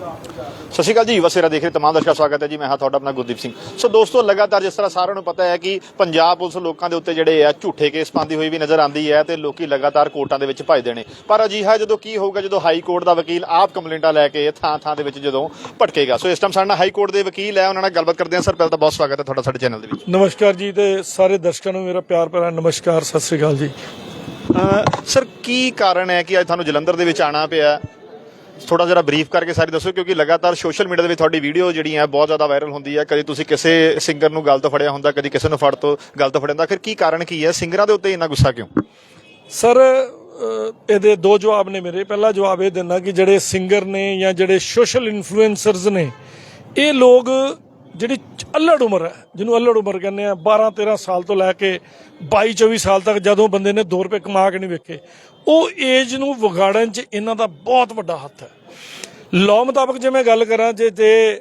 ਸਤਿ ਸ਼੍ਰੀ ਅਕਾਲ ਜੀ ਵਸੇਰਾ ਦੇਖ ਰਹੇ ਤਮਾਮ ਦਰਸ਼ਕਾਂ ਦਾ ਸਵਾਗਤ ਹੈ ਜੀ। ਮੈਂ ਹਾਂ ਤੁਹਾਡਾ ਆਪਣਾ ਗੁਰਦੀਪ ਸਿੰਘ। ਸੋ ਦੋਸਤੋ ਲਗਾਤਾਰ ਜਿਸ ਤਰ੍ਹਾਂ ਸਾਰਿਆਂ ਨੂੰ ਪਤਾ ਹੈ ਕਿ ਪੰਜਾਬ ਪੁਲਿਸ ਲੋਕਾਂ ਦੇ ਉੱਤੇ ਜਿਹੜੇ ਆ ਝੂਠੇ ਕੇਸ ਪਾਉਂਦੀ ਹੋਈ ਵੀ ਨਜ਼ਰ ਆਉਂਦੀ ਹੈ ਤੇ ਲੋਕੀ ਲਗਾਤਾਰ ਕੋਰਟਾਂ ਦੇ ਵਿੱਚ ਭਜਦੇ ਨੇ। ਪਰ ਅਜਿਹਾ ਜਦੋਂ ਕੀ ਹੋਊਗਾ ਜਦੋਂ ਹਾਈ ਕੋਰਟ ਦਾ ਵਕੀਲ ਆਪ ਕੰਪਲੇਂਟਾਂ ਲੈ ਕੇ ਥਾਂ ਥਾਂ ਦੇ ਵਿੱਚ ਜਦੋਂ ਭਟਕੇਗਾ। ਸੋ ਇਸ ਟਾਈਮ ਸਾਡੇ ਨਾਲ ਹਾਈ ਕੋਰਟ ਦੇ ਵਕੀਲ ਹੈ ਉਹਨਾਂ ਨਾਲ ਗੱਲਬਾਤ ਕਰਦੇ ਹਾਂ। ਸਰ ਪਹਿਲਾਂ ਤਾਂ ਬਹੁਤ ਸਵਾਗਤ ਹੈ ਤੁਹਾਡਾ ਸਾਡੇ ਚੈਨਲ ਦੇ ਵਿੱਚ। ਨਮਸਕਾਰ ਜੀ ਤੇ ਸਾਰੇ ਦਰਸ਼ਕਾਂ ਨੂੰ ਮੇਰਾ ਪਿਆਰ ਭਰਾ ਨਮਸਕਾਰ ਸਤਿ ਸ੍ਰੀ ਅਕਾਲ ਜੀ। ਸਰ ਕੀ ਕਾਰਨ ਹੈ ਕਿ ਅੱਜ ਤੁਹਾਨੂੰ ਜਲੰਧਰ ਦੇ ਵਿੱਚ ਆਣਾ ਪਿਆ? ਥੋੜਾ ਜਿਹਾ ਬਰੀਫ ਕਰਕੇ ਸਾਰੀ ਦੱਸੋ, ਕਿਉਂਕਿ ਲਗਾਤਾਰ ਸੋਸ਼ਲ ਮੀਡੀਆ ਦੇ ਵਿੱਚ ਤੁਹਾਡੀ ਵੀਡੀਓ ਜਿਹੜੀ ਹੈ ਬਹੁਤ ਜ਼ਿਆਦਾ ਵਾਇਰਲ ਹੁੰਦੀ ਹੈ। ਕਦੀ ਤੁਸੀਂ ਕਿਸੇ ਸਿੰਗਰ ਨੂੰ ਗਲਤ ਫੜਿਆ ਹੁੰਦਾ, ਕਦੀ ਕਿਸੇ ਨੂੰ ਫੜ ਤੋਂ ਗਲਤ ਫੜਿਆ ਹੁੰਦਾ, ਫਿਰ ਕੀ ਕਾਰਨ ਕੀ ਹੈ? ਸਿੰਗਰਾਂ ਦੇ ਉੱਤੇ ਇੰਨਾ ਗੁੱਸਾ ਕਿਉਂ? ਸਰ ਇਹਦੇ ਦੋ ਜਵਾਬ ਨੇ ਮੇਰੇ। ਪਹਿਲਾ ਜਵਾਬ ਇਹ ਦਿੰਦਾ ਕਿ ਜਿਹੜੇ ਸਿੰਗਰ ਨੇ ਜਾਂ ਜਿਹੜੇ ਸੋਸ਼ਲ ਇਨਫਲੂਐਂਸਰਸ ਨੇ, ਇਹ ਲੋਕ ਜਿਹੜੀ ਅਲੜ ਉਮਰ ਹੈ, ਜਿਹਨੂੰ ਅਲੜ ਉਮਰ ਕਹਿੰਦੇ ਆ 12 13 ਸਾਲ ਤੋਂ ਲੈ ਕੇ 22 24 ਸਾਲ ਤੱਕ ਜਦੋਂ ਬੰਦੇ ਨੇ 2 ਰੁਪਏ ਕਮਾ ਕੇ ਨਹੀਂ ਵੇਖੇ, ਉਹ ਏਜ ਨੂੰ ਵਿਗਾੜਨ 'ਚ ਇਹਨਾਂ ਦਾ ਬਹੁਤ ਵੱਡਾ ਹੱਥ ਹੈ। ਲਾਅ ਮੁਤਾਬਕ ਜੇ ਮੈਂ ਗੱਲ ਕਰਾਂ, ਜੇ ਜੇ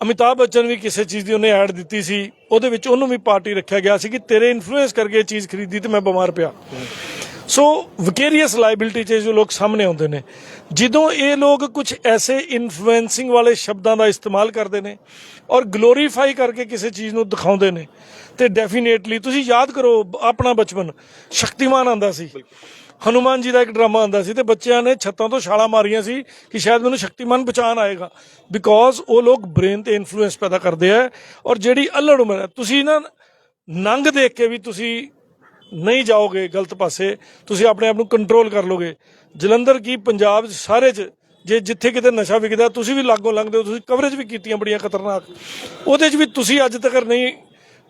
ਅਮਿਤਾਭ ਬੱਚਨ ਵੀ ਕਿਸੇ ਚੀਜ਼ ਦੀ ਉਹਨੇ ਐਡ ਦਿੱਤੀ ਸੀ, ਉਹਦੇ ਵਿੱਚ ਉਹਨੂੰ ਵੀ ਪਾਰਟੀ ਰੱਖਿਆ ਗਿਆ ਸੀ ਕਿ ਤੇਰੇ ਇਨਫਲੂਐਂਸ ਕਰਕੇ ਇਹ ਚੀਜ਼ ਖਰੀਦੀ ਤੇ ਮੈਂ ਬਿਮਾਰ ਪਿਆ। ਸੋ ਵਿਕੇਰੀਅਸ ਲਾਇਬਿਲਟੀ 'ਚ ਜੋ ਲੋਕ ਸਾਹਮਣੇ ਆਉਂਦੇ ਨੇ, ਜਦੋਂ ਇਹ ਲੋਕ ਕੁਝ ਐਸੇ ਇਨਫਲੂਐਂਸਿੰਗ ਵਾਲੇ ਸ਼ਬਦਾਂ ਦਾ ਇਸਤੇਮਾਲ ਕਰਦੇ ਨੇ ਔਰ ਗਲੋਰੀਫਾਈ ਕਰਕੇ ਕਿਸੇ ਚੀਜ਼ ਨੂੰ ਦਿਖਾਉਂਦੇ ਨੇ, ਤੇ ਡੈਫੀਨੇਟਲੀ ਤੁਸੀਂ ਯਾਦ ਕਰੋ, ਆਪਣਾ ਬਚਪਨ ਸ਼ਕਤੀਮਾਨ ਆਂਦਾ ਸੀ। ਹਨੂਮਾਨ ਜੀ ਦਾ ਇੱਕ ਡਰਾਮਾ ਆਂਦਾ ਸੀ ਤੇ ਬੱਚਿਆਂ ਨੇ ਛੱਤਾਂ ਤੋਂ ਛਾਲਾਂ ਮਾਰੀਆਂ ਸੀ ਕਿ ਸ਼ਾਇਦ ਮੈਨੂੰ ਸ਼ਕਤੀਮਾਨ ਬਚਾਉਣ ਆਏਗਾ। ਬਿਕੋਜ਼ ਉਹ ਲੋਕ ਬ੍ਰੇਨ ਤੇ ਇਨਫਲੂਐਂਸ ਪੈਦਾ ਕਰਦੇ ਆ ਔਰ ਜਿਹੜੀ ਅਲੜ ਉਮਰ ਹੈ, ਤੁਸੀਂ ਨਾ ਨੰਗ ਦੇਖ ਕੇ ਵੀ ਤੁਸੀਂ ਨਹੀਂ ਜਾਓਗੇ ਗਲਤ ਪਾਸੇ, ਤੁਸੀਂ ਆਪਣੇ ਆਪ ਨੂੰ ਕੰਟਰੋਲ ਕਰ ਲੋਗੇ। ਜਲੰਧਰ ਕੀ ਪੰਜਾਬ ਸਾਰੇ 'ਚ, ਜੇ ਜਿੱਥੇ ਕਿਤੇ ਨਸ਼ਾ ਵਿਕਦਾ, ਤੁਸੀਂ ਵੀ ਲਾਗੋਂ ਲੰਘਦੇ ਹੋ, ਤੁਸੀਂ ਕਵਰੇਜ ਵੀ ਕੀਤੀਆਂ ਬੜੀਆਂ ਖਤਰਨਾਕ। ਉਹਦੇ 'ਚ ਵੀ ਤੁਸੀਂ ਅੱਜ ਤੱਕ ਨਹੀਂ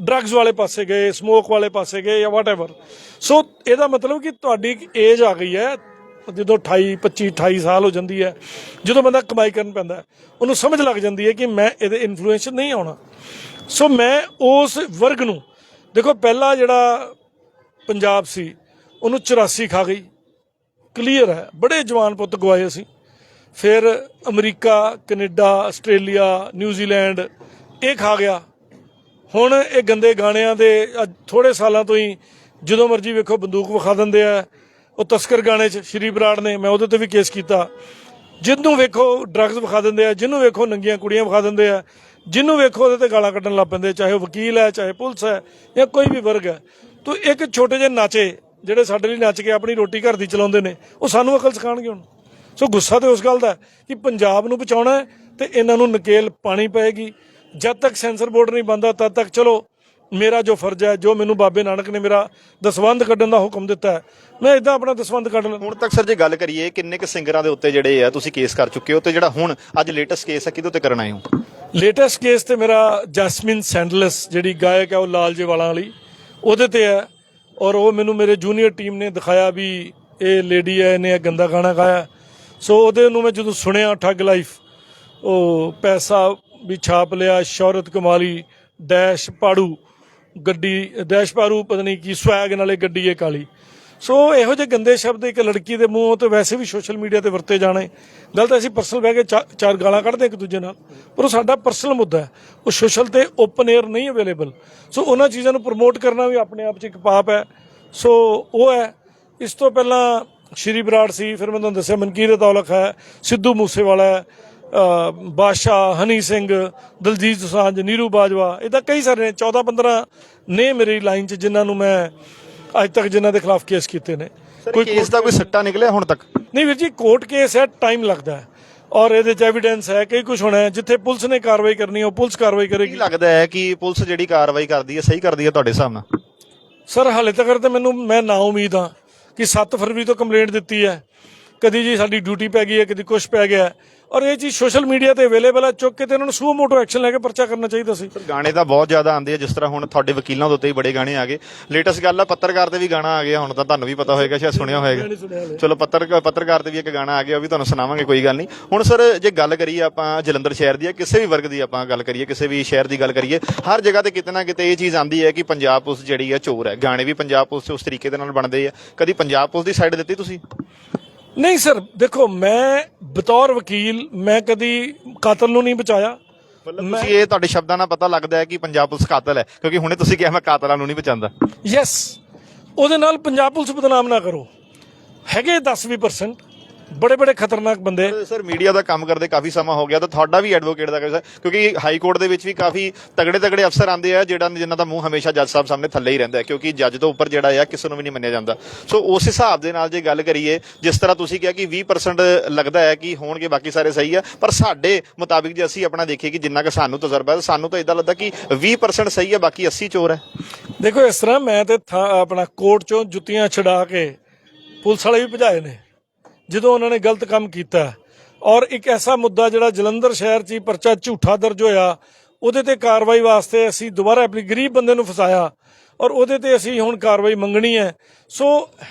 ਡਰੱਗਸ ਵਾਲੇ ਪਾਸੇ ਗਏ ਸਮੋਕ ਵਾਲੇ ਪਾਸੇ ਗਏ ਜਾਂ ਵਾਟਐਵਰ ਸੋ ਇਹਦਾ ਮਤਲਬ ਕਿ ਤੁਹਾਡੀ ਇੱਕ ਏਜ ਆ ਗਈ ਹੈ, ਜਦੋਂ 28 25 28 ਸਾਲ ਹੋ ਜਾਂਦੀ ਹੈ, ਜਦੋਂ ਬੰਦਾ ਕਮਾਈ ਕਰਨ ਪੈਂਦਾ ਉਹਨੂੰ ਸਮਝ ਲੱਗ ਜਾਂਦੀ ਹੈ ਕਿ ਮੈਂ ਇਹਦੇ ਇਨਫਲੂਐਂਸ ਨਹੀਂ ਆਉਣਾ। ਸੋ ਮੈਂ ਉਸ ਵਰਗ ਨੂੰ, ਦੇਖੋ ਪਹਿਲਾ ਜਿਹੜਾ ਪੰਜਾਬ ਸੀ, ਉਹਨੂੰ 84 ਖਾ ਗਈ। ਕਲੀਅਰ ਹੈ, ਬੜੇ ਜਵਾਨ ਪੁੱਤ ਗਵਾਏ ਅਸੀਂ। ਫਿਰ ਅਮਰੀਕਾ, ਕੈਨੇਡਾ, ਆਸਟ੍ਰੇਲੀਆ ਨਿਊਜ਼ੀਲੈਂਡ ਇਹ ਖਾ ਗਿਆ। ਹੁਣ ਇਹ ਗੰਦੇ ਗਾਣਿਆਂ ਦੇ ਅੱਜ ਥੋੜੇ ਸਾਲਾਂ ਤੋਂ ਹੀ ਜਦੋਂ ਮਰਜ਼ੀ ਵੇਖੋ ਬੰਦੂਕ ਵਿਖਾ ਦਿੰਦੇ ਆ। ਉਹ ਤਸਕਰ ਗਾਣੇ 'ਚ ਸ਼੍ਰੀ ਬਰਾੜ ਨੇ, ਮੈਂ ਉਹਦੇ ਤੇ ਵੀ ਕੇਸ ਕੀਤਾ। ਜਿਹਨੂੰ ਵੇਖੋ ਡਰੱਗਸ ਵਿਖਾ ਦਿੰਦੇ ਆ, ਜਿਹਨੂੰ ਵੇਖੋ ਨੰਗੀਆਂ ਕੁੜੀਆਂ ਵਿਖਾ ਦਿੰਦੇ ਆ, ਜਿਹਨੂੰ ਵੇਖੋ ਉਹਦੇ ਤੇ ਗਾਲਾਂ ਕੱਢਣ ਲੱਗ ਪੈਂਦੇ ਚਾਹੇ ਉਹ ਵਕੀਲ ਹੈ, ਚਾਹੇ ਪੁਲਿਸ ਹੈ ਜਾਂ ਕੋਈ ਵੀ ਵਰਗ ਹੈ। ਤੋ ਇੱਕ ਛੋਟੇ ਜਿਹੇ ਨਾਚੇ ਜਿਹੜੇ ਸਾਡੇ ਲਈ ਨੱਚ ਕੇ ਆਪਣੀ ਰੋਟੀ ਘਰ ਦੀ ਚਲਾਉਂਦੇ ਨੇ ਉਹ ਸਾਨੂੰ ਅਕਲ ਸਿਖਾਣਗੇ ਹੁਣ। ਸੋ ਗੁੱਸਾ ਤੇ ਉਸ ਗੱਲ ਦਾ ਕਿ ਪੰਜਾਬ ਨੂੰ ਬਚਾਉਣਾ ਤੇ ਇਹਨਾਂ ਨੂੰ ਨਕੇਲ ਪਾਣੀ ਪਏਗੀ। ਜਦ ਤੱਕ ਸੈਂਸਰ ਬੋਰਡ ਨਹੀਂ ਬੰਦਾ ਤਦ ਤੱਕ ਚਲੋ ਮੇਰਾ ਜੋ ਫਰਜ਼ ਹੈ ਜੋ ਮੈਨੂੰ ਬਾਬੇ ਨਾਨਕ ਨੇ ਮੇਰਾ ਦਸਵੰਧ ਕੱਢਣ ਦਾ ਹੁਕਮ ਦਿੱਤਾ ਹੈ ਮੈਂ ਇਦਾਂ ਆਪਣਾ ਦਸਵੰਧ ਕੱਢ ਲਾਂ ਹੁਣ ਤੱਕ ਸਰ ਜੇ ਗੱਲ ਕਰੀਏ ਕਿੰਨੇ ਕੁ ਸਿੰਗਰਾਂ ਦੇ ਉੱਤੇ ਜਿਹੜੇ ਆ ਤੁਸੀਂ ਕੇਸ ਕਰ ਚੁੱਕੇ ਹੋ ਤੇ ਜਿਹੜਾ ਹੁਣ ਅੱਜ ਲੇਟੈਸਟ ਕੇਸ ਹੈ ਕਿਹਦੇ ਉੱਤੇ ਕਰਨ ਆਏ ਹੋ? ਲੇਟੈਸਟ ਕੇਸ ਤੇ ਮੇਰਾ ਜੈਸਮਿਨ ਸੈਂਡਲਸ ਜਿਹੜੀ ਗਾਇਕ ਹੈ ਉਹ ਲਾਲ ਜੇ ਵਾਲਾਂ ਵਾਲੀ। ਉਹਦੇ ਤੇ ਹੈ। ਔਰ ਉਹ ਮੈਨੂੰ ਮੇਰੇ ਜੂਨੀਅਰ ਟੀਮ ਨੇ ਦਿਖਾਇਆ ਵੀ ਇਹ ਲੇਡੀ ਹੈ, ਇਹਨੇ ਇਹ ਗੰਦਾ ਗਾਣਾ ਗਾਇਆ ਸੋ ਉਹਦੇ ਨੂੰ ਮੈਂ ਜਦੋਂ ਸੁਣਿਆ ਠੱਗ ਲਾਈਫ ਉਹ ਪੈਸਾ ਵੀ ਛਾਪ ਲਿਆ, ਸ਼ੌਹਰਤ ਕਮਾਲੀ ਡੈਸ਼ ਪਾੜੂ, ਗੱਡੀ ਡੈਸ਼ ਪਾੜੂ, ਪਤਾ ਨਹੀਂ ਕੀ ਸਵੈਗ ਨਾਲੇ ਗੱਡੀ ਇਹ ਕਾਲੀ। ਸੋ ਇਹੋ ਜਿਹੇ ਗੰਦੇ ਸ਼ਬਦ ਇੱਕ ਲੜਕੀ ਦੇ ਮੂੰਹੋਂ ਤੇ ਵੈਸੇ ਵੀ ਸੋਸ਼ਲ ਮੀਡੀਆ ਤੇ ਵਰਤੇ ਜਾਣੇ। ਗੱਲ ਤਾਂ ਅਸੀਂ ਪਰਸਨਲ ਬਹਿ ਕੇ ਚਾ- ਚਾਰ ਗਾਲਾਂ ਕੱਢਦੇ ਇੱਕ ਦੂਜੇ ਨਾਲ। ਪਰ ਉਹ ਸਾਡਾ ਪਰਸਨਲ ਮੁੱਦਾ ਹੈ। ਉਹ ਸੋਸ਼ਲ ਤੇ ਓਪਨ 에ਅਰ ਨਹੀਂ ਅਵੇਲੇਬਲ ਸੋ ਉਹਨਾਂ ਚੀਜ਼ਾਂ ਨੂੰ ਪ੍ਰਮੋਟ ਕਰਨਾ ਵੀ ਆਪਣੇ ਆਪ 'ਚ ਇੱਕ ਪਾਪ ਹੈ। ਸੋ ਉਹ ਹੈ। ਇਸ ਤੋਂ ਪਹਿਲਾਂ ਸ਼੍ਰੀ ਬਰਾੜ ਸੀ ਫਿਰ ਮੈਂ ਤੁਹਾਨੂੰ ਦੱਸਿਆ ਮਨਕੀਰਤ ਔਲਖ ਹੈ ਸਿੱਧੂ ਮੂਸੇਵਾਲਾ ਹੈ ਅ, ਬਾਦਸ਼ਾਹ ਹਨੀ ਸਿੰਘ ਦਲਜੀਤ ਦੋਸਾਂਝ ਨੀਰੂ ਬਾਜਵਾ ਇਹਦਾ ਕਈ ਸਾਰੇ ਨੇ 14 15 ਨੇ ਮੇਰੀ ਲਾਈਨ 'ਚ ਜਿਨ੍ਹਾਂ ਨੂੰ ਮੈਂ ਅੱਜ ਤੱਕ ਜਿਨ੍ਹਾਂ ਦੇ ਖਿਲਾਫ ਕੇਸ ਕੀਤੇ ਨੇ। ਕੋਈ ਕੇਸ ਦਾ ਕੋਈ ਸੱਟਾ ਨਿਕਲਿਆ ਹੁਣ ਤੱਕ? ਨਹੀਂ ਵੀਰ ਜੀ ਕੋਰਟ ਕੇਸ ਹੈ ਟਾਈਮ ਲੱਗਦਾ ਹੈ। ਔਰ ਇਹਦੇ 'ਚ ਐਵੀਡੈਂਸ ਹੈ ਕਈ ਕੁਝ ਹੋਣਾ ਹੈ ਜਿੱਥੇ ਪੁਲਿਸ ਨੇ ਕਾਰਵਾਈ ਕਰਨੀ ਹੈ ਉਹ ਪੁਲਿਸ ਕਾਰਵਾਈ ਕੀ ਕਰੇਗੀ ਲੱਗਦਾ ਹੈ ਕਿ ਪੁਲਿਸ ਜਿਹੜੀ ਕਾਰਵਾਈ ਕਰਦੀ ਹੈ ਸਹੀ ਕਰਦੀ ਹੈ ਤੁਹਾਡੇ ਹਿਸਾਬ ਨਾਲ? ਸਰ ਹਾਲੇ ਤੱਕ ਤਾਂ ਮੈਨੂੰ ਮੈਂ ਨਾ ਉਮੀਦ ਹਾਂ ਕਿ 7 ਫਰਵਰੀ ਤੋਂ ਕੰਪਲੇਂਟ ਦਿੱਤੀ ਹੈ। ਕਦੀ ਜੀ ਸਾਡੀ ਡਿਊਟੀ ਪੈ ਗਈ ਹੈ ਕਦੀ ਕੁਝ ਪੈ ਗਿਆ ਹੈ। ਔਰ ਇਹ ਚੀਜ਼ ਸੋਸ਼ਲ ਮੀਡੀਆ ਤੇ ਅਵੇਲੇਬਲ ਹੈ ਚੁੱਕ ਕੇ ਤੇ ਇਹਨਾਂ ਨੂੰ ਸੂ ਮੋਟੋ ਐਕਸ਼ਨ ਲੈ ਕੇ ਪਰਚਾ ਕਰਨਾ ਚਾਹੀਦਾ ਸੀ। ਗਾਣੇ ਤਾਂ ਬਹੁਤ ਜ਼ਿਆਦਾ ਆਉਂਦੇ ਆ ਜਿਸ ਤਰ੍ਹਾਂ ਹੁਣ ਤੁਹਾਡੇ ਵਕੀਲਾਂ ਦੇ ਉੱਤੇ ਹੀ ਬੜੇ ਗਾਣੇ ਆ ਗਏ। ਲੇਟੈਸਟ ਗੱਲ ਆ ਪੱਤਰਕਾਰ ਤੇ ਵੀ ਗਾਣਾ ਆ ਗਿਆ ਹੁਣ ਤਾਂ ਤੁਹਾਨੂੰ ਵੀ ਪਤਾ ਹੋਏਗਾ ਸ਼ਾਇਦ ਸੁਣਿਆ ਹੋਏਗਾ। ਚਲੋ ਪੱਤਰ ਪੱਤਰਕਾਰ ਤੇ ਵੀ ਇੱਕ ਗਾਣਾ ਆ ਗਿਆ ਉਹ ਵੀ ਤੁਹਾਨੂੰ ਸੁਣਾਵਾਂਗੇ ਕੋਈ ਗੱਲ ਨਹੀਂ। ਹੁਣ ਸਰ ਜੇ ਗੱਲ ਕਰੀਏ ਆਪਾਂ ਜਲੰਧਰ ਸ਼ਹਿਰ ਦੀ ਕਿਸੇ ਵੀ ਵਰਗ ਦੀ ਆਪਾਂ ਗੱਲ ਕਰੀਏ ਕਿਸੇ ਵੀ ਸ਼ਹਿਰ ਦੀ ਗੱਲ ਕਰੀਏ ਹਰ ਜਗ੍ਹਾ ਤੇ ਕਿਤੇ ਨਾ ਕਿਤੇ ਇਹ ਚੀਜ਼ ਆਂਦੀ ਹੈ ਕਿ ਪੰਜਾਬ ਪੁਲਿਸ ਜਿਹੜੀ ਹੈ ਚੋਰ ਹੈ। ਗਾਣੇ ਵੀ ਪੰਜਾਬ ਪੁਲਿਸ ਉਸ ਤਰੀਕੇ ਦੇ ਨਾਲ ਬਣਦੇ ਆ। ਕਦੀ ਪੰਜਾਬ ਪੁਲਿਸ ਦੀ ਸਾਈਡ ਦਿੱਤੀ ਤੁਸੀਂ? ਨਹੀਂ ਸਰ ਦੇਖੋ ਮੈਂ ਬਤੌਰ ਵਕੀਲ ਮੈਂ ਕਦੀ ਕਾਤਲ ਨੂੰ ਨਹੀਂ ਬਚਾਇਆ। ਮਤਲਬ ਤੁਸੀਂ ਇਹ ਤੁਹਾਡੇ ਸ਼ਬਦਾਂ ਨਾਲ ਪਤਾ ਲੱਗਦਾ ਹੈ ਕਿ ਪੰਜਾਬ ਪੁਲਿਸ ਕਾਤਲ ਹੈ ਕਿਉਂਕਿ ਹੁਣੇ ਤੁਸੀਂ ਕਿਹਾ ਮੈਂ ਕਾਤਲਾਂ ਨੂੰ ਨਹੀਂ ਬਚਾਉਂਦਾ। ਯੈਸ ਉਹਦੇ ਨਾਲ ਪੰਜਾਬ ਪੁਲਿਸ ਬਦਨਾਮ ਨਾ ਕਰੋ। ਹੈਗੇ 10-20% ਬੜੇ ਬੜੇ ਖਤਰਨਾਕ ਬੰਦੇ। ਸਰ ਮੀਡੀਆ ਦਾ ਕੰਮ ਕਰਦੇ ਕਾਫੀ ਸਮਾਂ ਹੋ ਗਿਆ ਤਾਂ ਤੁਹਾਡਾ ਵੀ ਐਡਵੋਕੇਟ ਦਾ ਕੰਮ ਕਿਉਂਕਿ ਹਾਈ ਕੋਰਟ ਦੇ ਵਿੱਚ ਵੀ ਕਾਫੀ ਤਗੜੇ ਤਗੜੇ ਅਫਸਰ ਆਉਂਦੇ ਆ ਜਿਹੜਾ ਜਿਨ੍ਹਾਂ ਦਾ ਮੂੰਹ ਹਮੇਸ਼ਾ ਜੱਜ ਸਾਹਿਬ ਸਾਹਮਣੇ ਥੱਲੇ ਹੀ ਰਹਿੰਦਾ ਹੈ ਕਿਉਂਕਿ ਜੱਜ ਤੋਂ ਉੱਪਰ ਜਿਹੜਾ ਆ ਕਿਸੇ ਨੂੰ ਵੀ ਨਹੀਂ ਮੰਨਿਆ ਜਾਂਦਾ। ਸੋ ਉਸ ਹਿਸਾਬ ਦੇ ਨਾਲ ਜੇ ਗੱਲ ਕਰੀਏ ਜਿਸ ਤਰ੍ਹਾਂ ਤੁਸੀਂ ਕਿਹਾ ਕਿ 20% ਲੱਗਦਾ ਹੈ ਕਿ ਹੋਣਗੇ ਬਾਕੀ ਸਾਰੇ ਸਹੀ ਆ ਪਰ ਸਾਡੇ ਮੁਤਾਬਿਕ ਜੇ ਅਸੀਂ ਆਪਣਾ ਦੇਖੀਏ ਕਿ ਜਿੰਨਾ ਕਿ ਸਾਨੂੰ ਤਜਰਬਾ ਹੈ ਸਾਨੂੰ ਤਾਂ ਇਦਾਂ ਲੱਗਦਾ ਕਿ 20% ਸਹੀ ਹੈ ਬਾਕੀ 80 ਚੋਰ ਹੈ। ਦੇਖੋ ਇਸ ਤਰ੍ਹਾਂ ਮੈਂ ਤੇ ਆਪਣਾ ਕੋਰਟ ਚੋਂ ਜੁੱਤੀਆਂ ਛਡਾ ਕੇ ਪੁਲਿਸ ਵਾਲੇ ਵੀ ਭਜਾਏ ਨੇ। ਜਦੋਂ ਉਹਨਾਂ ਨੇ ਗਲਤ ਕੰਮ ਕੀਤਾ। ਔਰ ਇੱਕ ਐਸਾ ਮੁੱਦਾ ਜਿਹੜਾ ਜਲੰਧਰ ਸ਼ਹਿਰ 'ਚ ਹੀ ਪਰਚਾ ਝੂਠਾ ਦਰਜ ਹੋਇਆ, ਉਹਦੇ ਤੇ ਕਾਰਵਾਈ ਵਾਸਤੇ ਅਸੀਂ ਦੁਬਾਰਾ ਆਪਣੀ ਗਰੀਬ ਬੰਦੇ ਨੂੰ ਫਸਾਇਆ। ਔਰ ਉਹਦੇ ਤੇ ਅਸੀਂ ਹੁਣ ਕਾਰਵਾਈ ਮੰਗਣੀ ਹੈ। ਸੋ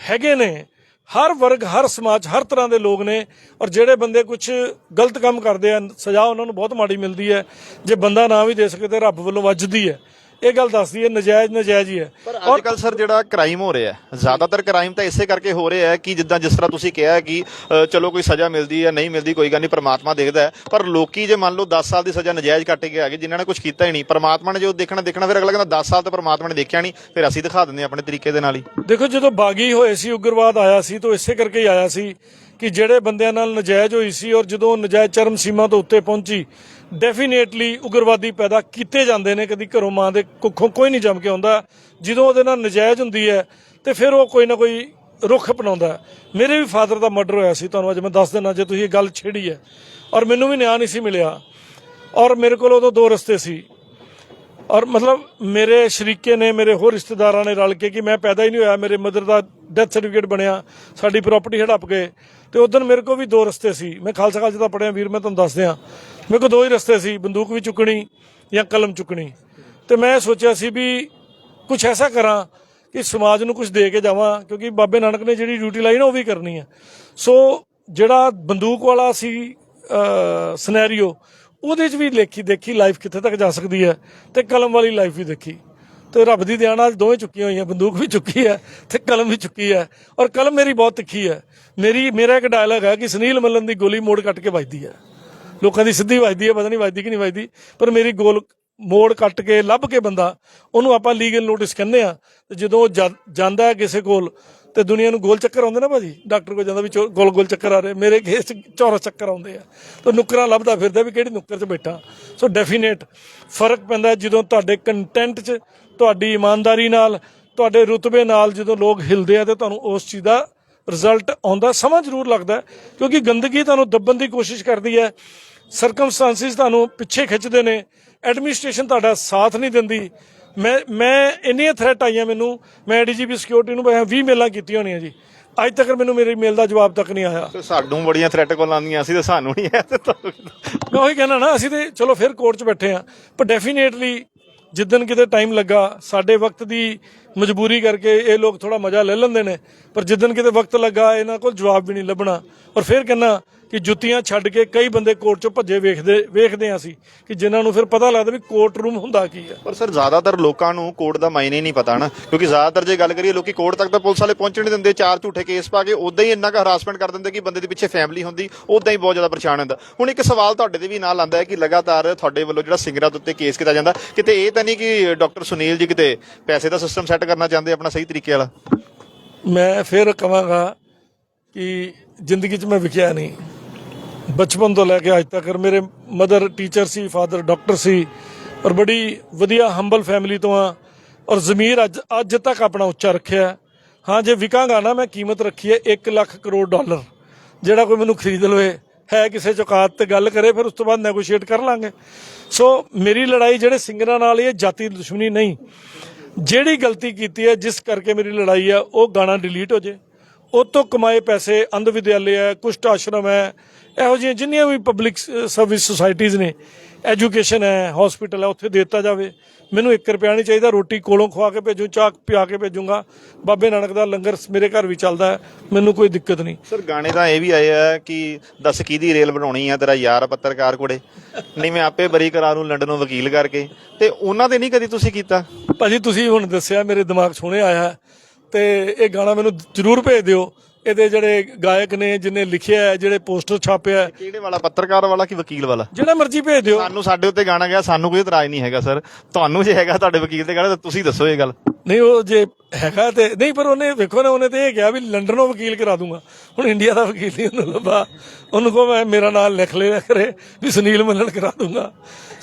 ਹੈਗੇ ਨੇ, ਹਰ ਵਰਗ, ਹਰ ਸਮਾਜ, ਹਰ ਤਰ੍ਹਾਂ ਦੇ ਲੋਕ ਨੇ। ਔਰ ਜਿਹੜੇ ਬੰਦੇ ਕੁਝ ਗਲਤ ਕੰਮ ਕਰਦੇ ਆ ਸਜ਼ਾ ਉਹਨਾਂ ਨੂੰ ਬਹੁਤ ਮਾੜੀ ਮਿਲਦੀ ਹੈ। ਜੇ ਬੰਦਾ ਨਾ ਵੀ ਦੇ ਸਕੇ ਤੇ ਰੱਬ ਵੱਲੋਂ ਵੱਜਦੀ ਹੈ। ਇਹ ਗੱਲ ਦੱਸਦੀ ਹੈ ਨਜਾਇਜ਼ ਨਜਾਇਜ਼ ਹੀ ਹੈ। ਪਰ ਅੱਜ ਕੱਲ ਸਰ ਜਿਹੜਾ ਕ੍ਰਾਈਮ ਹੋ ਰਿਹਾ ਹੈ ਜ਼ਿਆਦਾਤਰ ਕ੍ਰਾਈਮ ਤਾਂ ਇਸੇ ਕਰਕੇ ਹੋ ਰਿਹਾ ਹੈ ਕਿ ਜਿੱਦਾਂ ਜਿਸ ਤਰ੍ਹਾਂ ਤੁਸੀਂ ਕਿਹਾ ਕਿ ਚਲੋ ਕੋਈ ਸਜ਼ਾ ਮਿਲਦੀ ਹੈ ਨਹੀਂ ਮਿਲਦੀ ਕੋਈ ਗੱਲ ਨਹੀਂ ਪ੍ਰਮਾਤਮਾ ਦੇਖਦਾ ਹੈ। ਪਰ ਲੋਕੀ ਜੇ ਮੰਨ ਲਓ 10 ਸਾਲ ਦੀ ਸਜ਼ਾ ਨਜਾਇਜ਼ ਕੱਟ ਕੇ ਆ ਗਏ ਜਿਨ੍ਹਾਂ ਨੇ ਕੁਝ ਕੀਤਾ ਹੀ ਨਹੀਂ ਪ੍ਰਮਾਤਮਾ ਨੇ ਜੋ ਦੇਖਣਾ ਦੇਖਣਾ ਫਿਰ ਅਗਲਾ ਕਹਿੰਦਾ 10 ਸਾਲ ਤਾਂ ਪ੍ਰਮਾਤਮਾ ਨੇ ਦੇਖਿਆ ਨਹੀਂ ਫਿਰ ਅਸੀਂ ਦਿਖਾ ਦਿੰਦੇ ਆਪਣੇ ਤਰੀਕੇ ਦੇ ਨਾਲ ਹੀ। ਦੇਖੋ ਜਦੋਂ ਬਾਗੀ ਹੋਏ ਸੀ ਉਗਰਵਾਦ ਆਇਆ ਸੀ ਤਾਂ ਇਸੇ ਕਰਕੇ ਹੀ ਆਇਆ ਸੀ ਕਿ ਜਿਹੜੇ ਬੰਦਿਆਂ ਨਾਲ ਨਜਾਇਜ਼ ਹੋਈ ਸੀ ਔਰ ਜਦੋਂ ਨਜਾਇਜ਼ ਚਰਮ ਸੀਮਾ ਤੋਂ ਉੱਤੇ ਪਹੁੰਚੀ ਡੈਫੀਨੇਟਲੀ ਉਗਰਵਾਦੀ ਪੈਦਾ ਕੀਤੇ ਜਾਂਦੇ ਨੇ, ਕਦੀ ਘਰੋਂ ਮਾਂ ਦੇ ਕੁੱਖੋਂ ਕੋਈ ਨਹੀਂ ਜੰਮ ਕੇ ਆਉਂਦਾ। ਜਦੋਂ ਉਹਦੇ ਨਾਲ ਨਜਾਇਜ਼ ਹੁੰਦੀ ਹੈ, ਤੇ ਫਿਰ ਉਹ ਕੋਈ ਨਾ ਕੋਈ ਰੁੱਖ ਅਪਣਾਉਂਦਾ ਮੇਰੇ ਵੀ ਫਾਦਰ ਦਾ ਮਰਡਰ ਹੋਇਆ ਸੀ, ਤੁਹਾਨੂੰ ਅੱਜ ਮੈਂ ਦੱਸ ਦਿੰਦਾ, ਜੇ ਤੁਸੀਂ ਇਹ ਗੱਲ ਛੇੜੀ ਹੈ। ਔਰ ਮੈਨੂੰ ਵੀ ਨਿਆਂ ਨਹੀਂ ਸੀ ਮਿਲਿਆ। ਔਰ ਮੇਰੇ ਕੋਲ ਉਦੋਂ ਦੋ ਰਸਤੇ ਸੀ। ਔਰ ਮਤਲਬ ਮੇਰੇ ਸ਼ਰੀਕੇ ਨੇ, ਮੇਰੇ ਹੋਰ ਰਿਸ਼ਤੇਦਾਰਾਂ ਨੇ ਰਲ ਕੇ ਕਿ ਮੈਂ ਪੈਦਾ ਹੀ ਨਹੀਂ ਹੋਇਆ, ਮੇਰੇ ਮਦਰ ਦਾ ਡੈਥ ਸਰਟੀਫਿਕੇਟ ਬਣਿਆ, ਸਾਡੀ ਪ੍ਰਾਪਰਟੀ ਹੜੱਪ ਗਏ। ਤੇ ਉਦੋਂ ਮੇਰੇ ਕੋਲ ਵੀ ਦੋ ਰਸਤੇ ਸੀ। ਮੈਂ ਖਾਲਸਾ ਕਾਲਜ ਦਾ ਪੜਿਆ ਵੀਰ, ਮੈਂ ਤੁਹਾਨੂੰ ਦੱਸ ਦਿਆਂ ਮੇਰੇ ਕੋਲ ਦੋ ਹੀ ਰਸਤੇ ਸੀ, ਬੰਦੂਕ ਵੀ ਚੁੱਕਣੀ ਜਾਂ ਕਲਮ ਚੁੱਕਣੀ। ਤੇ ਮੈਂ ਸੋਚਿਆ ਸੀ ਵੀ ਕੁਝ ਐਸਾ ਕਰਾਂ ਕਿ ਸਮਾਜ ਨੂੰ ਕੁਝ ਦੇ ਕੇ ਜਾਵਾਂ, ਕਿਉਂਕਿ ਬਾਬੇ ਨਾਨਕ ਨੇ ਜਿਹੜੀ ਡਿਊਟੀ ਲਾਈ ਨਾ, ਉਹ ਵੀ ਕਰਨੀ ਹੈ ਸੋ ਜਿਹੜਾ ਬੰਦੂਕ ਵਾਲਾ ਸੀ ਸਿਨੈਰੀਓ ਉਹਦੇ 'ਚ ਵੀ ਲੇਖੀ ਦੇਖੀ ਲਾਈਫ ਕਿੱਥੇ ਤੱਕ ਜਾ ਸਕਦੀ ਹੈ ਤੇ ਕਲਮ ਵਾਲੀ ਲਾਈਫ ਵੀ ਦੇਖੀ। ਤੇ ਰੱਬ ਦੀ ਦਿਆਣਾ ਦੋਵੇਂ ਚੁੱਕੀਆਂ ਹੋਈਆਂ, ਬੰਦੂਕ ਵੀ ਚੁੱਕੀ ਹੈ ਤੇ ਕਲਮ ਵੀ ਚੁੱਕੀ ਹੈ ਔਰ ਕਲਮ ਮੇਰੀ ਬਹੁਤ ਤਿੱਖੀ ਹੈ। ਮੇਰੀ, ਮੇਰਾ ਇੱਕ ਡਾਇਲੌਗ ਹੈ ਕਿ ਸੁਨੀਲ ਮੱਲਨ ਦੀ ਗੋਲੀ ਮੋੜ ਕੱਟ ਕੇ ਵੱਜਦੀ ਹੈ। ਲੋਕਾਂ ਦੀ ਸਿੱਧੀ ਵੱਜਦੀ ਹੈ, ਪਤਾ ਨਹੀਂ ਵੱਜਦੀ ਕਿ ਨਹੀਂ ਵੱਜਦੀ, ਪਰ ਮੇਰੀ ਗੋਲ ਮੋੜ ਕੱਟ ਕੇ ਲੱਭ ਕੇ ਬੰਦਾ, ਉਹਨੂੰ ਆਪਾਂ ਲੀਗਲ ਨੋਟਿਸ ਕਹਿੰਦੇ ਆ ਤੇ ਜਦੋਂ ਉਹ ਜਾ- ਜਾਂਦਾ ਹੈ ਕਿਸੇ ਕੋਲ, ਤੇ ਦੁਨੀਆ ਨੂੰ ਗੋਲ ਚੱਕਰ ਆਉਂਦੇ ਨਾ ਭਾਜੀ ਡਾਕਟਰ ਕੋਲ ਜਾਂਦਾ ਵੀ ਚੋ- ਗੋਲ ਗੋਲ ਚੱਕਰ ਆ ਰਹੇ, ਮੇਰੇ ਕੇਸ 'ਚ ਚੱਕਰ ਆਉਂਦੇ ਆ। ਤਾਂ ਨੁੱਕਰਾਂ ਲੱਭਦਾ ਫਿਰਦਾ ਵੀ ਕਿਹੜੀ ਨੁੱਕਰ 'ਚ ਬੈਠਾ। ਸੋ ਡੈਫੀਨੇਟ ਫ਼ਰਕ ਪੈਂਦਾ ਜਦੋਂ ਤੁਹਾਡੇ ਕੰਟੈਂਟ 'ਚ ਤੁਹਾਡੀ ਇਮਾਨਦਾਰੀ ਨਾਲ ਤੁਹਾਡੇ ਰੁਤਬੇ ਨਾਲ ਜਦੋਂ ਲੋਕ ਹਿਲਦੇ ਆ ਤੇ ਤੁਹਾਨੂੰ ਉਸ ਚੀਜ਼ ਦਾ ਰਿਜ਼ਲਟ ਆਉਂਦਾ ਸਮਾਂ ਜ਼ਰੂਰ ਲੱਗਦਾ ਕਿਉਂਕਿ ਗੰਦਗੀ ਤੁਹਾਨੂੰ ਦੱਬਣ ਦੀ ਕੋਸ਼ਿਸ਼ ਕਰਦੀ ਹੈ। ਸਰਕਮਸਟੈਂਸਿਸ ਤੁਹਾਨੂੰ ਪਿੱਛੇ ਖਿੱਚਦੇ ਨੇ ਐਡਮਿਨਿਸਟ੍ਰੇਸ਼ਨ ਤੁਹਾਡਾ ਸਾਥ ਨਹੀਂ ਦਿੰਦੀ। ਮੈਂ ਮੈਂ ਇੰਨੀਆਂ ਥ੍ਰੈਟ ਆਈਆਂ ਮੈਨੂੰ ਮੈਂ ਡੀਜੀਪੀ ਸਿਕਿਉਰਿਟੀ ਨੂੰ ਮੈਂ 20 ਮੇਲਾਂ ਕੀਤੀਆਂ ਹੋਣੀਆਂ ਜੀ। ਅੱਜ ਤੱਕ ਮੈਨੂੰ ਮੇਰੀ ਮੇਲ ਦਾ ਜਵਾਬ ਤੱਕ ਨਹੀਂ ਆਇਆ। ਸਾਨੂੰ ਬੜੀਆਂ ਥ੍ਰੈਟ ਕੋਲ ਆਉਂਦੀਆਂ ਸੀ ਤੇ ਸਾਨੂੰ ਨਹੀਂ ਤੁਹਾਨੂੰ ਮੈਂ ਉਹੀ ਕਹਿਣਾ ਨਾ ਅਸੀਂ ਤੇ ਚਲੋ ਫਿਰ ਕੋਰਟ 'ਚ ਬੈਠੇ ਆ ਪਰ ਡੈਫੀਨੇਟਲੀ ਜਿੱਦਨ ਕਿਤੇ ਟਾਈਮ ਲੱਗਾ, ਸਾਡੇ ਵਕਤ ਦੀ ਮਜਬੂਰੀ ਕਰਕੇ ਇਹ ਲੋਕ ਥੋੜਾ ਮਜ਼ਾ ਲੈ ਲੈਂਦੇ ਨੇ, ਪਰ ਜਿੱਦਨ ਕਿਤੇ ਵਕਤ ਲੱਗਾ, ਇਹਨਾਂ ਕੋਲ ਜਵਾਬ ਵੀ ਨਹੀਂ ਲੱਭਣਾ। ਔਰ ਫਿਰ ਕਹਿੰਨਾ ਕਿ ਜੁੱਤੀਆਂ ਛੱਡ ਕੇ ਕਈ ਬੰਦੇ ਕੋਰਟ 'ਚੋਂ ਭੱਜੇ ਵੇਖਦੇ ਵੇਖਦੇ ਆ ਅਸੀਂ ਕਿ ਜਿਨ੍ਹਾਂ ਨੂੰ ਫਿਰ ਪਤਾ ਲੱਗਦਾ ਵੀ ਕੋਰਟ ਰੂਮ ਹੁੰਦਾ ਕੀ ਹੈ ਪਰ ਸਰ ਜ਼ਿਆਦਾਤਰ ਲੋਕਾਂ ਨੂੰ ਕੋਰਟ ਦਾ ਮਾਇਨੇ ਨਹੀਂ ਪਤਾ ਨਾ ਕਿਉਂਕਿ ਜ਼ਿਆਦਾਤਰ ਜੇ ਗੱਲ ਕਰੀਏ ਲੋਕੀ ਕੋਰਟ ਤੱਕ ਤਾਂ ਪੁਲਿਸ ਵਾਲੇ ਪਹੁੰਚਣ ਨਹੀਂ ਦਿੰਦੇ ਚਾਰ ਝੂਠੇ ਕੇਸ ਪਾ ਕੇ ਉਦਾਂ ਹੀ ਇੰਨਾ ਕੁ ਹਰਾਸਮੈਂਟ ਕਰ ਦਿੰਦੇ ਕਿ ਬੰਦੇ ਦੇ ਪਿੱਛੇ ਫੈਮਿਲੀ ਹੁੰਦੀ ਉਦਾਂ ਹੀ ਬਹੁਤ ਜ਼ਿਆਦਾ ਪਰੇਸ਼ਾਨ ਹੁੰਦਾ। ਹੁਣ ਇੱਕ ਸਵਾਲ ਤੁਹਾਡੇ ਤੇ ਵੀ ਨਾਲ ਆਉਂਦਾ ਹੈ ਕਿ ਲਗਾਤਾਰ ਤੁਹਾਡੇ ਵੱਲੋਂ ਜਿਹੜਾ ਸਿੰਗਰਾਂ ਦੇ ਉੱਤੇ ਕੇਸ ਕੀਤਾ ਜਾਂਦਾ ਕਿਤੇ ਇਹ ਤਾਂ ਨਹੀਂ ਕਿ ਡਾਕਟਰ ਸੁਨੀਲ ਜੀ ਕਿਤੇ ਪੈਸੇ ਦਾ ਸਿਸਟਮ ਸੈੱਟ ਕਰਨਾ ਚਾਹੁੰਦੇ ਆਪਣਾ ਸਹੀ ਤਰੀਕੇ ਵਾਲਾ? ਮੈਂ ਫਿਰ ਕਹਾਂਗਾ ਕਿ ਜ਼ਿੰਦਗੀ 'ਚ ਮੈਂ ਵਿਖਿਆ ਨਹੀਂ। ਬਚਪਨ ਤੋਂ ਲੈ ਕੇ ਅੱਜ ਤੱਕ ਮੇਰੇ ਮਦਰ ਟੀਚਰ ਸੀ, ਫਾਦਰ ਡਾਕਟਰ ਸੀ ਔਰ ਬੜੀ ਵਧੀਆ ਹੰਬਲ ਫੈਮਿਲੀ ਤੋਂ ਆ ਔਰ ਜ਼ਮੀਰ ਅੱਜ ਅੱਜ ਤੱਕ ਆਪਣਾ ਉੱਚਾ ਰੱਖਿਆ ਹਾਂ। ਜੇ ਵਿਕਾਂਗਾ ਨਾ, ਮੈਂ ਕੀਮਤ ਰੱਖੀ ਹੈ 1 ਲੱਖ ਕਰੋੜ ਡਾਲਰ। ਜਿਹੜਾ ਕੋਈ ਮੈਨੂੰ ਖਰੀਦ ਲਵੇ, ਹੈ ਕਿਸੇ ਚੌਕਾਤ ਤੇ ਗੱਲ ਕਰੇ, ਫਿਰ ਉਸ ਤੋਂ ਬਾਅਦ ਨੈਗੋਸ਼ੀਏਟ ਕਰ ਲਾਂਗੇ। ਸੋ ਮੇਰੀ ਲੜਾਈ ਜਿਹੜੇ ਸਿੰਗਰਾਂ ਨਾਲ ਇਹ ਜਾਤੀ ਦੁਸ਼ਮਣੀ ਨਹੀਂ। ਜਿਹੜੀ ਗਲਤੀ ਕੀਤੀ ਹੈ, ਜਿਸ ਕਰਕੇ ਮੇਰੀ ਲੜਾਈ ਹੈ, ਉਹ ਗਾਣਾ ਡਿਲੀਟ ਹੋ ਜੇ। ਉਹ ਤੋਂ ਕਮਾਏ ਪੈਸੇ ਅੰਧ ਵਿਦਿਆਲੇ ਹੈ, ਕੁਸ਼ਟ ਆਸ਼ਰਮ ਹੈ ਇਹੋ ਜਿਹੀਆਂ ਜਿੰਨੀਆਂ ਵੀ ਪਬਲਿਕ ਸਰਵਿਸ ਸੁਸਾਇਟੀਆਂ ਨੇ ਐਜੂਕੇਸ਼ਨ ਹੈ ਹਸਪੀਟਲ ਹੈ ਉੱਥੇ ਦੇ ਦਿੱਤਾ ਜਾਵੇ। ਮੈਨੂੰ 1 ਰੁਪਿਆ ਨਹੀਂ ਚਾਹੀਦਾ ਰੋਟੀ ਕੋਲੋਂ ਖਵਾ ਕੇ ਭੇਜੂ ਚਾਹ ਪਿਆ ਕੇ ਭੇਜੂੰਗਾ। ਬਾਬੇ ਨਾਨਕ ਦਾ ਲੰਗਰ ਮੇਰੇ ਘਰ ਵੀ ਚੱਲਦਾ ਹੈ ਮੈਨੂੰ ਕੋਈ ਦਿੱਕਤ ਨਹੀਂ। ਸਰ ਗਾਣੇ ਤਾਂ ਇਹ ਵੀ ਆਏ ਆ ਕਿ ਦੱਸ ਕਿਹਦੀ ਰੇਲ ਬਣਾਉਣੀ ਆ ਤੇਰਾ ਯਾਰ ਪੱਤਰਕਾਰ ਕੋੜੇ ਨਹੀਂ ਮੈਂ ਆਪੇ ਬਰੀ ਕਰਾ ਨੂੰ ਲੰਡਨੋਂ ਵਕੀਲ ਕਰਕੇ। ਤੇ ਉਹਨਾਂ ਤੇ ਨਹੀਂ ਕਦੀ ਤੁਸੀਂ ਕੀਤਾ? ਭਾਜੀ ਤੁਸੀਂ ਹੁਣ ਦੱਸਿਆ ਮੇਰੇ ਦਿਮਾਗ 'ਚ ਹੁਣੇ ਆਇਆ ਤੇ ਇਹ ਗਾਣਾ ਮੈਨੂੰ ਜ਼ਰੂਰ ਭੇਜ ਦਿਓ। ਇਹਦੇ ਜਿਹੜੇ ਗਾਇਕ ਨੇ ਜਿਨੇ ਲਿਖਿਆ ਹੈ ਜਿਹੜੇ ਪੋਸਟਰ ਛਾਪਿਆ ਹੈ, ਕਿਹੜੇ ਵਾਲਾ? ਪੱਤਰਕਾਰ ਵਾਲਾ ਕਿ ਵਕੀਲ ਵਾਲਾ? ਜਿਹੜਾ ਮਰਜ਼ੀ ਭੇਜ ਦਿਓ। ਸਾਨੂੰ ਸਾਡੇ ਉੱਤੇ ਗਾਣਾ ਗਿਆ ਸਾਨੂੰ ਕੋਈ ਇਤਰਾਜ਼ ਨਹੀਂ ਹੈਗਾ ਸਰ। ਤੁਹਾਨੂੰ ਜੇ ਹੈਗਾ ਤੁਹਾਡੇ ਵਕੀਲ ਤੇ ਗਾਣਾ ਤਾਂ ਤੁਸੀਂ ਦੱਸੋ ਇਹ ਗੱਲ। ਨਹੀਂ ਉਹ ਜੇ ਹੈਗਾ ਤੇ ਨਹੀਂ ਪਰ ਉਹਨੇ ਵੇਖੋ ਨਾ ਉਹਨੇ ਤੇ ਇਹ ਕਿਹਾ ਵੀ ਲੰਡਨੋਂ ਵਕੀਲ ਕਰਾ ਦੂੰਗਾ। ਹੁਣ ਇੰਡੀਆ ਦਾ ਵਕੀਲ ਨਹੀਂ ਉਹਨੂੰ ਲੱਭਾ। ਉਹਨੂੰ ਕਹੋ ਮੈਂ ਮੇਰਾ ਨਾਮ ਲਿਖ ਲਿਆ ਕਰੇ ਵੀ ਸੁਨੀਲ ਮੱਲਣ ਕਰਾ ਦੂੰਗਾ।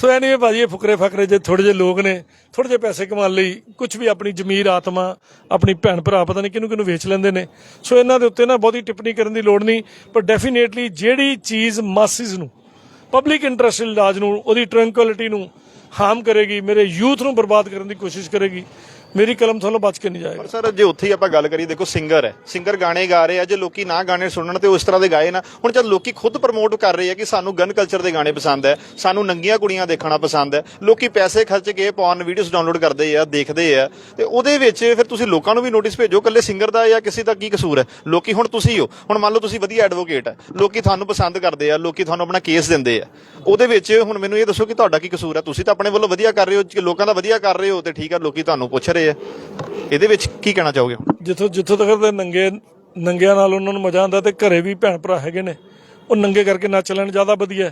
ਸੋ ਐਨੀਵੇ ਭਾਜੀ ਇਹ ਫੁਕਰੇ ਫਕਰੇ ਜੇ ਥੋੜੇ ਜਿਹੇ ਲੋਕ ਨੇ ਥੋੜੇ ਜਿਹੇ ਪੈਸੇ ਕਮਾਉਣ ਲਈ ਕੁਝ ਵੀ ਆਪਣੀ ਜ਼ਮੀਰ, ਆਤਮਾ, ਆਪਣੀ ਭੈਣ ਭਰਾ ਪਤਾ ਨਹੀਂ ਕਿਹਨੂੰ ਕਿਹਨੂੰ ਵੇਚ ਲੈਂਦੇ ਨੇ। ਸੋ ਇਹਨਾਂ ਦੇ ਉੱਤੇ ਨਾ ਬਹੁਤੀ ਟਿੱਪਣੀ ਕਰਨ ਦੀ ਲੋੜ ਨਹੀਂ, ਪਰ ਡੈਫੀਨੇਟਲੀ ਜਿਹੜੀ ਚੀਜ਼ ਮਾਸਿਸ ਨੂੰ ਪਬਲਿਕ ਇੰਟਰਸਟ ਇਲਾਜ ਨੂੰ, ਉਹਦੀ ਟ੍ਰੈਂਕੁਇਲਿਟੀ ਨੂੰ ਹਾਰਮ ਕਰੇਗੀ, ਮੇਰੇ ਯੂਥ ਨੂੰ ਬਰਬਾਦ ਕਰਨ ਦੀ ਕੋਸ਼ਿਸ਼ ਕਰੇਗੀ। ਮੇਰੀ ਕਲਮ ਥੱਲੋਂ ਬਚ ਕੇ ਨਹੀਂ ਜਾਏਗਾ। ਪਰ ਸਰ, ਜੇ ਉੱਥੇ ਹੀ ਆਪਾਂ ਗੱਲ ਕਰੀਏ, ਦੇਖੋ ਸਿੰਗਰ ਹੈ। ਸਿੰਗਰ ਗਾਣੇ ਗਾ ਰਹੇ ਆ, ਜੇ ਲੋਕੀ ਨਾ ਗਾਣੇ ਸੁਣਨ ਤੇ ਉਸ ਤਰ੍ਹਾਂ ਦੇ ਗਾਏ ਨਾ, ਹੁਣ ਜਦ ਲੋਕੀ ਖੁਦ ਪ੍ਰਮੋਟ ਕਰ ਰਹੇ ਆ ਕਿ ਸਾਨੂੰ ਗਨ ਕਲਚਰ ਦੇ ਗਾਣੇ ਪਸੰਦ ਹੈ, ਸਾਨੂੰ ਨੰਗੀਆਂ ਕੁੜੀਆਂ ਦੇਖਣਾ ਪਸੰਦ ਹੈ, ਲੋਕੀ ਪੈਸੇ ਖਰਚ ਕੇ ਪੌਰਨ ਵੀਡੀਓਜ਼ ਡਾਊਨਲੋਡ ਕਰਦੇ ਆ, ਦੇਖਦੇ ਆ, ਤੇ ਉਹਦੇ ਵਿੱਚ ਫਿਰ ਤੁਸੀਂ ਲੋਕਾਂ ਨੂੰ ਵੀ ਨੋਟਿਸ ਭੇਜੋ ਕੱਲੇ ਸਿੰਗਰ ਦਾ ਜਾਂ ਕਿਸੇ ਦਾ ਕੀ ਕਸੂਰ ਹੈ? ਲੋਕੀ ਹੁਣ ਤੁਸੀਂ ਹੋ ਹੁਣ ਮੰਨ ਲਓ ਤੁਸੀਂ ਵਧੀਆ ਐਡਵੋਕੇਟ ਹੈ, ਲੋਕੀ ਤੁਹਾਨੂੰ ਪਸੰਦ ਕਰਦੇ ਆ, ਲੋਕੀ ਤੁਹਾਨੂੰ ਆਪਣਾ ਕੇਸ ਦਿੰਦੇ ਆ। ਉਹਦੇ ਵਿੱਚ ਹੁਣ ਮੈਨੂੰ ਇਹ ਦੱਸੋ ਕਿ ਤੁਹਾਡਾ ਕੀ ਕਸੂਰ ਹੈ? ਤੁਸੀਂ ਤਾਂ ਆਪਣੇ ਵੱਲੋਂ ਵਧੀਆ ਕਰ ਰਹੇ ਹੋ ਜੇ ਲੋਕਾਂ ਦਾ ਵਧੀਆ ਕਰ ਰਹੇ ਹੋ ਤੇ ਠੀਕ ਆ, ਲੋਕੀ ਤੁਹਾਨੂੰ ਪੁੱਛ ਰਹੇ ਆ। ਇਹਦੇ ਵਿੱਚ ਕੀ ਕਹਿਣਾ ਚਾਹੋਗੇ? ਜਿੱਥੋਂ ਜਿੱਥੋਂ ਤੱਕ ਦੇ ਨੰਗੇ ਨੰਗਿਆਂ ਨਾਲ ਉਹਨਾਂ ਨੂੰ ਮਜ਼ਾ ਆਉਂਦਾ ਤੇ ਘਰੇ ਵੀ ਭੈਣ ਭਰਾ ਹੈਗੇ ਨੇ। ਉਹ ਨੰਗੇ ਕਰਕੇ ਨੱਚ ਲੈਣ ਜ਼ਿਆਦਾ ਵਧੀਆ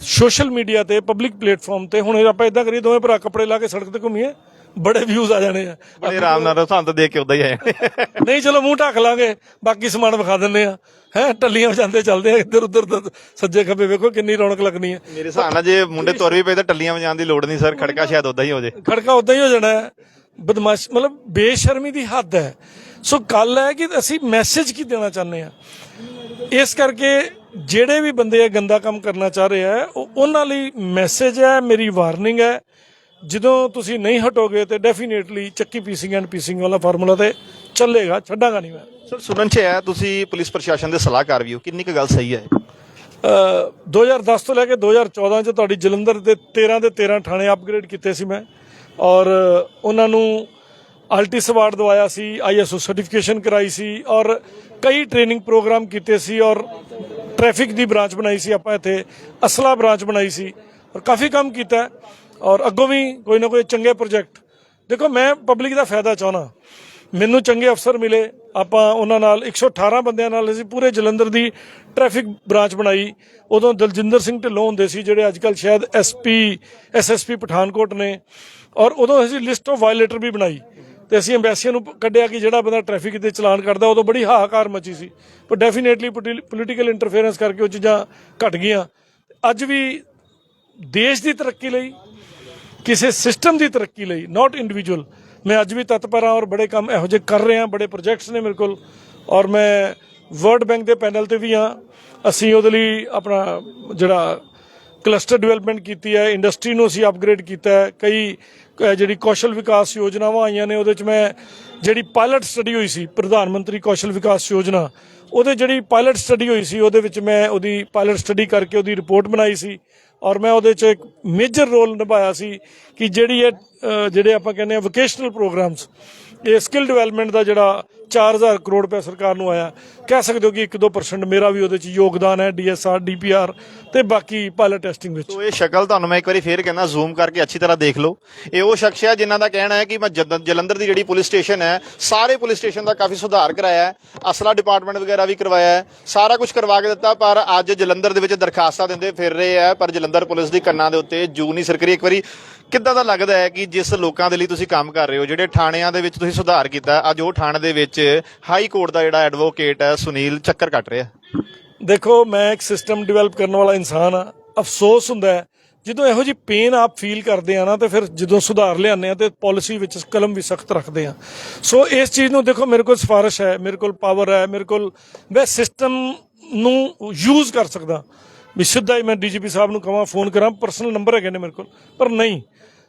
ਸੋਸ਼ਲ ਮੀਡੀਆ ਤੇ ਪਬਲਿਕ ਪਲੇਟਫਾਰਮ ਤੇ ਹੁਣ ਆਪਾਂ ਇਦਾਂ ਕਰੀਏ ਦੋਵੇਂ ਭਰਾ ਕੱਪੜੇ ਲਾ ਕੇ ਸੜਕ ਤੇ ਘੁੰਮੀਏ ਬੜੇ ਵਿਊਜ਼ ਆ ਜਾਣੇ ਆ। ਬੜੇ ਆਰਾਮ ਨਾਲ ਸਾਨੂੰ ਤਾਂ ਦੇਖ ਕੇ ਉਦਾਂ ਹੀ ਆਏ ਨਹੀਂ ਚਲੋ ਮੂੰਹ ਢੱਕ ਲਾਂਗੇ ਬਾਕੀ ਸਮਾਨ ਵਿਖਾ ਦਿੰਦੇ ਆ ਹੈ ਟੱਲੀਆਂ ਵਜਾਉਂਦੇ ਚੱਲਦੇ ਆ ਇੱਧਰ ਉੱਧਰ ਸੱਜੇ ਖੱਬੇ ਵੇਖੋ ਕਿੰਨੀ ਰੌਣਕ ਲੱਗਣੀ ਹੈ। ਮੇਰੇ ਹਿਸਾਬ ਨਾਲ ਜੇ ਮੁੰਡੇ ਤੁਰ ਵੀ ਪਏ ਤਾਂ ਟੱਲੀਆਂ ਵਜਾਉਣ ਦੀ ਲੋੜ ਨਹੀਂ ਸਰ ਖੜਕਾ ਸ਼ਾਇਦ ਉਦਾਂ ਹੀ ਹੋ ਜੇ। ਖੜਕਾ ਉਦਾਂ ਹੀ ਹੋ ਜਾਣਾ ਹੈ। ਬਦਮਾਸ਼ ਮਤਲਬ ਬੇਸ਼ਰਮੀ ਦੀ ਹੱਦ ਹੈ। ਸੋ ਗੱਲ ਹੈ ਕਿ ਅਸੀਂ ਮੈਸੇਜ ਕੀ ਦੇਣਾ ਚਾਹੁੰਦੇ ਆ ਇਸ ਕਰਕੇ ਜਿਹੜੇ ਵੀ ਬੰਦੇ ਇਹ ਗੰਦਾ ਕੰਮ ਕਰਨਾ ਚਾਹ ਰਹੇ ਆ ਉਹ ਉਹਨਾਂ ਲਈ ਮੈਸੇਜ ਹੈ ਮੇਰੀ ਵਾਰਨਿੰਗ ਹੈ। ਜਦੋਂ ਤੁਸੀਂ ਨਹੀਂ ਹਟੋਗੇ ਤੇ ਡੈਫੀਨੇਟਲੀ ਚੱਕੀ ਪੀਸਿੰਗ ਐਂਡ ਪੀਸਿੰਗ ਵਾਲਾ ਫਾਰਮੂਲਾ ਤੇ ਚੱਲੇਗਾ ਛੱਡਾਂਗਾ ਨਹੀਂ ਮੈਂ। ਸਰ ਸੁਣਨ ਚ ਆਇਆ ਤੁਸੀਂ ਪੁਲਿਸ ਪ੍ਰਸ਼ਾਸਨ ਦੇ ਸਲਾਹਕਾਰ ਵੀ ਹੋ ਕਿੰਨੀ ਕੁ ਗੱਲ ਸਹੀ ਹੈ? ਅ, 2010 ਤੋਂ ਲੈ ਕੇ 2014 ਚ ਤੁਹਾਡੀ ਜਲੰਧਰ ਦੇ 13 ਦੇ 13 ਥਾਣੇ ਅਪਗ੍ਰੇਡ ਕੀਤੇ ਸੀ ਮੈਂ। ਔਰ ਉਹਨਾਂ ਨੂੰ ਆਲਟਿਸ ਅਵਾਰਡ ਦਵਾਇਆ ਸੀ ਆਈਐਸਓ ਸਰਟੀਫਿਕੇਸ਼ਨ ਕਰਾਈ ਸੀ ਔਰ ਕਈ ਟ੍ਰੇਨਿੰਗ ਪ੍ਰੋਗਰਾਮ ਕੀਤੇ ਸੀ ਔਰ ਟ੍ਰੈਫਿਕ ਦੀ ਬ੍ਰਾਂਚ ਬਣਾਈ ਸੀ ਆਪਾਂ ਇੱਥੇ, ਅਸਲਾ ਬ੍ਰਾਂਚ ਬਣਾਈ ਸੀ ਔਰ ਕਾਫੀ ਕੰਮ ਕੀਤਾ ਔਰ ਅੱਗੋਂ ਵੀ ਕੋਈ ਨਾ ਕੋਈ ਚੰਗੇ ਪ੍ਰੋਜੈਕਟ ਦੇਖੋ, ਮੈਂ ਪਬਲਿਕ ਦਾ ਫਾਇਦਾ ਚਾਹਣਾ ਮੈਨੂੰ ਚੰਗੇ ਅਫਸਰ ਮਿਲੇ, ਆਪਾਂ ਉਹਨਾਂ ਨਾਲ 118 ਬੰਦਿਆਂ ਨਾਲ ਅਸੀਂ ਪੂਰੇ ਜਲੰਧਰ ਦੀ ਟ੍ਰੈਫਿਕ ਬ੍ਰਾਂਚ ਬਣਾਈ। ਉਦੋਂ ਦਲਜਿੰਦਰ ਸਿੰਘ ਢਿੱਲੋਂ ਹੁੰਦੇ ਸੀ, ਜਿਹੜੇ ਅੱਜਕੱਲ ਸ਼ਾਇਦ ਐਸਪੀ ਐਸਐਸਪੀ ਪਠਾਨਕੋਟ ਨੇ। ਔਰ ਉਦੋਂ ਅਸੀਂ ਲਿਸਟ ਆਫ ਵਾਇਲੇਟਰ ਵੀ ਬਣਾਈ ਤੇ ਅਸੀਂ ਐਮਬੈਸੀਆਂ ਨੂੰ ਕੱਢਿਆ ਕਿ ਜਿਹੜਾ ਬੰਦਾ ਟ੍ਰੈਫਿਕ ਦੇ ਚਲਾਨ ਕਰਦਾ ਉਦੋਂ ਬੜੀ ਹਾਹਾਕਾਰ ਮਚੀ ਸੀ। ਪਰ ਡੈਫੀਨੇਟਲੀ ਪੋਲੀਟੀਕਲ ਇੰਟਰਫੇਰੈਂਸ ਕਰਕੇ ਉਹ ਚੀਜ਼ਾਂ ਘਟ ਗਈਆਂ। ਅੱਜ ਵੀ ਦੇਸ਼ ਦੀ ਤਰੱਕੀ ਲਈ, ਕਿਸੇ ਸਿਸਟਮ ਦੀ ਤਰੱਕੀ ਲਈ ਨਾਟ ਇੰਡੀਵਿਜੂਅਲ ਮੈਂ ਅੱਜ ਵੀ ਤਤਪਰ ਹਾਂ ਔਰ ਬੜੇ ਕੰਮ ਇਹੋ ਜਿਹੇ ਕਰ ਰਹੇ ਹਾਂ ਬੜੇ ਪ੍ਰੋਜੈਕਟਸ ਨੇ ਮੇਰੇ ਕੋਲ। ਔਰ ਮੈਂ ਵਰਲਡ ਬੈਂਕ ਦੇ ਪੈਨਲ ਤੇ ਵੀ ਹਾਂ। ਅਸੀਂ ਉਹਦੇ ਲਈ ਆਪਣਾ ਜਿਹੜਾ ਕਲਸਟਰ ਡਿਵੈਲਪਮੈਂਟ ਕੀਤੀ ਹੈ, ਇੰਡਸਟਰੀ ਨੂੰ ਅਸੀਂ ਅਪਗ੍ਰੇਡ ਕੀਤਾ ਹੈ, ਕਈ ਜਿਹੜੀ ਕੌਸ਼ਲ ਵਿਕਾਸ ਯੋਜਨਾਵਾਂ ਆਈਆਂ ਨੇ, ਉਹਦੇ ਚ ਮੈਂ ਜਿਹੜੀ ਪਾਇਲਟ ਸਟੱਡੀ ਹੋਈ ਸੀ, ਪ੍ਰਧਾਨ ਮੰਤਰੀ ਕੌਸ਼ਲ ਵਿਕਾਸ ਯੋਜਨਾ, ਉਹਦੇ ਜਿਹੜੀ ਪਾਇਲਟ ਸਟੱਡੀ ਹੋਈ ਸੀ, ਉਹਦੇ ਵਿੱਚ ਮੈਂ ਉਹਦੀ ਪਾਇਲਟ ਸਟੱਡੀ ਕਰਕੇ ਉਹਦੀ ਰਿਪੋਰਟ ਬਣਾਈ ਸੀ ਔਰ ਮੈਂ ਉਹਦੇ ਚ ਇੱਕ ਮੇਜਰ ਰੋਲ ਨਿਭਾਇਆ ਸੀ ਕਿ ਜਿਹੜੀ ਇਹ ਜਿਹੜੇ ਆਪਾਂ ਕਹਿੰਦੇ ਆ ਵੋਕੇਸ਼ਨਲ ਪ੍ਰੋਗਰਾਮਸ ਇਹ ਸਕਿੱਲ ਡਿਵੈਲਪਮੈਂਟ ਦਾ ਜਿਹੜਾ 4000 ਕਰੋੜ ਰੁਪਏ ਸਰਕਾਰ ਨੂੰ ਆਇਆ, ਕਹਿ ਸਕਦੇ ਹੋ ਕਿ 1-2% ਮੇਰਾ ਵੀ ਉਹਦੇ ਚ ਯੋਗਦਾਨ ਹੈ ਡੀਐਸਆਰ ਡੀਪੀਆਰ ਤੇ ਬਾਕੀ ਪਾਇਲਟ ਟੈਸਟਿੰਗ ਵਿੱਚ। ਸੋ ਇਹ ਸ਼ਕਲ ਤੁਹਾਨੂੰ ਮੈਂ ਇੱਕ ਵਾਰੀ ਫੇਰ ਕਹਿੰਦਾ ਜ਼ੂਮ ਕਰਕੇ ਅੱਛੀ ਤਰ੍ਹਾਂ ਦੇਖ ਲਓ। ਇਹ ਉਹ ਸ਼ਖਸ ਹੈ ਜਿਨ੍ਹਾਂ ਦਾ ਕਹਿਣਾ ਹੈ ਕਿ ਮੈਂ ਜਦ- ਜਲੰਧਰ ਦੀ ਜਿਹੜੀ ਪੁਲਿਸ ਸਟੇਸ਼ਨ ਹੈ, ਸਾਰੇ ਪੁਲਿਸ ਸਟੇਸ਼ਨ ਦਾ ਕਾਫੀ ਸੁਧਾਰ ਕਰਾਇਆ ਹੈ, ਅਸਲਾ ਡਿਪਾਰਟਮੈਂਟ ਵਗੈਰਾ ਵੀ ਕਰਵਾਇਆ ਹੈ, ਸਾਰਾ ਕੁਝ ਕਰਵਾ ਕੇ ਦਿੱਤਾ, ਪਰ ਅੱਜ ਜਲੰਧਰ ਦੇ ਵਿੱਚ ਦਰਖਾਸਤਾਂ ਦਿੰਦੇ ਫਿਰ ਰਹੇ ਆ, ਪਰ ਜਲੰਧਰ ਪੁਲਿਸ ਦੀ ਕੰਨਾਂ ਦੇ ਉੱਤੇ ਜੂ ਨਹੀਂ ਸਰਕਰੀ ਇੱਕ ਵਾਰੀ ਕਿੱਦਾਂ ਦਾ ਲੱਗਦਾ ਹੈ ਕਿ ਜਿਸ ਲੋਕਾਂ ਦੇ ਲਈ ਤੁਸੀਂ ਕੰਮ ਕਰ ਰਹੇ ਹੋ, ਜਿਹੜੇ ਥਾਣਿਆਂ ਦੇ ਵਿੱਚ ਤੁਸੀਂ ਸੁਧਾਰ ਕੀਤਾ, ਅੱਜ ਉਹ ਥਾਣੇ ਦੇ ਵਿੱਚ ਹਾਈ ਕੋਰਟ ਦਾ ਜਿਹੜਾ ਐਡਵੋਕੇਟ ਹੈ ਸੁਨੀਲ ਚੱਕਰ ਕੱਟ ਰਿਹਾ? ਦੇਖੋ, ਮੈਂ ਇੱਕ ਸਿਸਟਮ ਡਿਵੈਲਪ ਕਰਨ ਵਾਲਾ ਇਨਸਾਨ ਆ ਅਫਸੋਸ ਹੁੰਦਾ ਹੈ, ਜਦੋਂ ਇਹੋ ਜੀ ਪੇਨ ਆਪ ਫੀਲ ਕਰਦੇ ਆ ਨਾ, ਤੇ ਫਿਰ ਜਦੋਂ ਸੁਧਾਰ ਲਿਆਉਂਦੇ ਆ, ਤੇ ਪਾਲਿਸੀ ਵਿੱਚ ਕਲਮ ਵੀ ਸਖਤ ਰੱਖਦੇ ਆ। ਸੋ ਇਸ ਚੀਜ਼ ਨੂੰ ਦੇਖੋ, ਮੇਰੇ ਕੋਲ ਸਿਫਾਰਿਸ਼ ਹੈ, ਮੇਰੇ ਕੋਲ ਪਾਵਰ ਹੈ, ਮੇਰੇ ਕੋਲ ਮੈਂ ਸਿਸਟਮ ਨੂੰ ਯੂਜ਼ ਕਰ ਸਕਦਾ। ਵੀ ਸਿੱਧਾ ਹੀ ਮੈਂ ਡੀਜੀਪੀ ਸਾਹਿਬ ਨੂੰ ਕਹਾਂ ਫੋਨ ਕਰਾਂ ਪਰਸਨਲ ਨੰਬਰ ਹੈਗੇ ਨੇ ਮੇਰੇ ਕੋਲ, ਪਰ ਨਹੀਂ।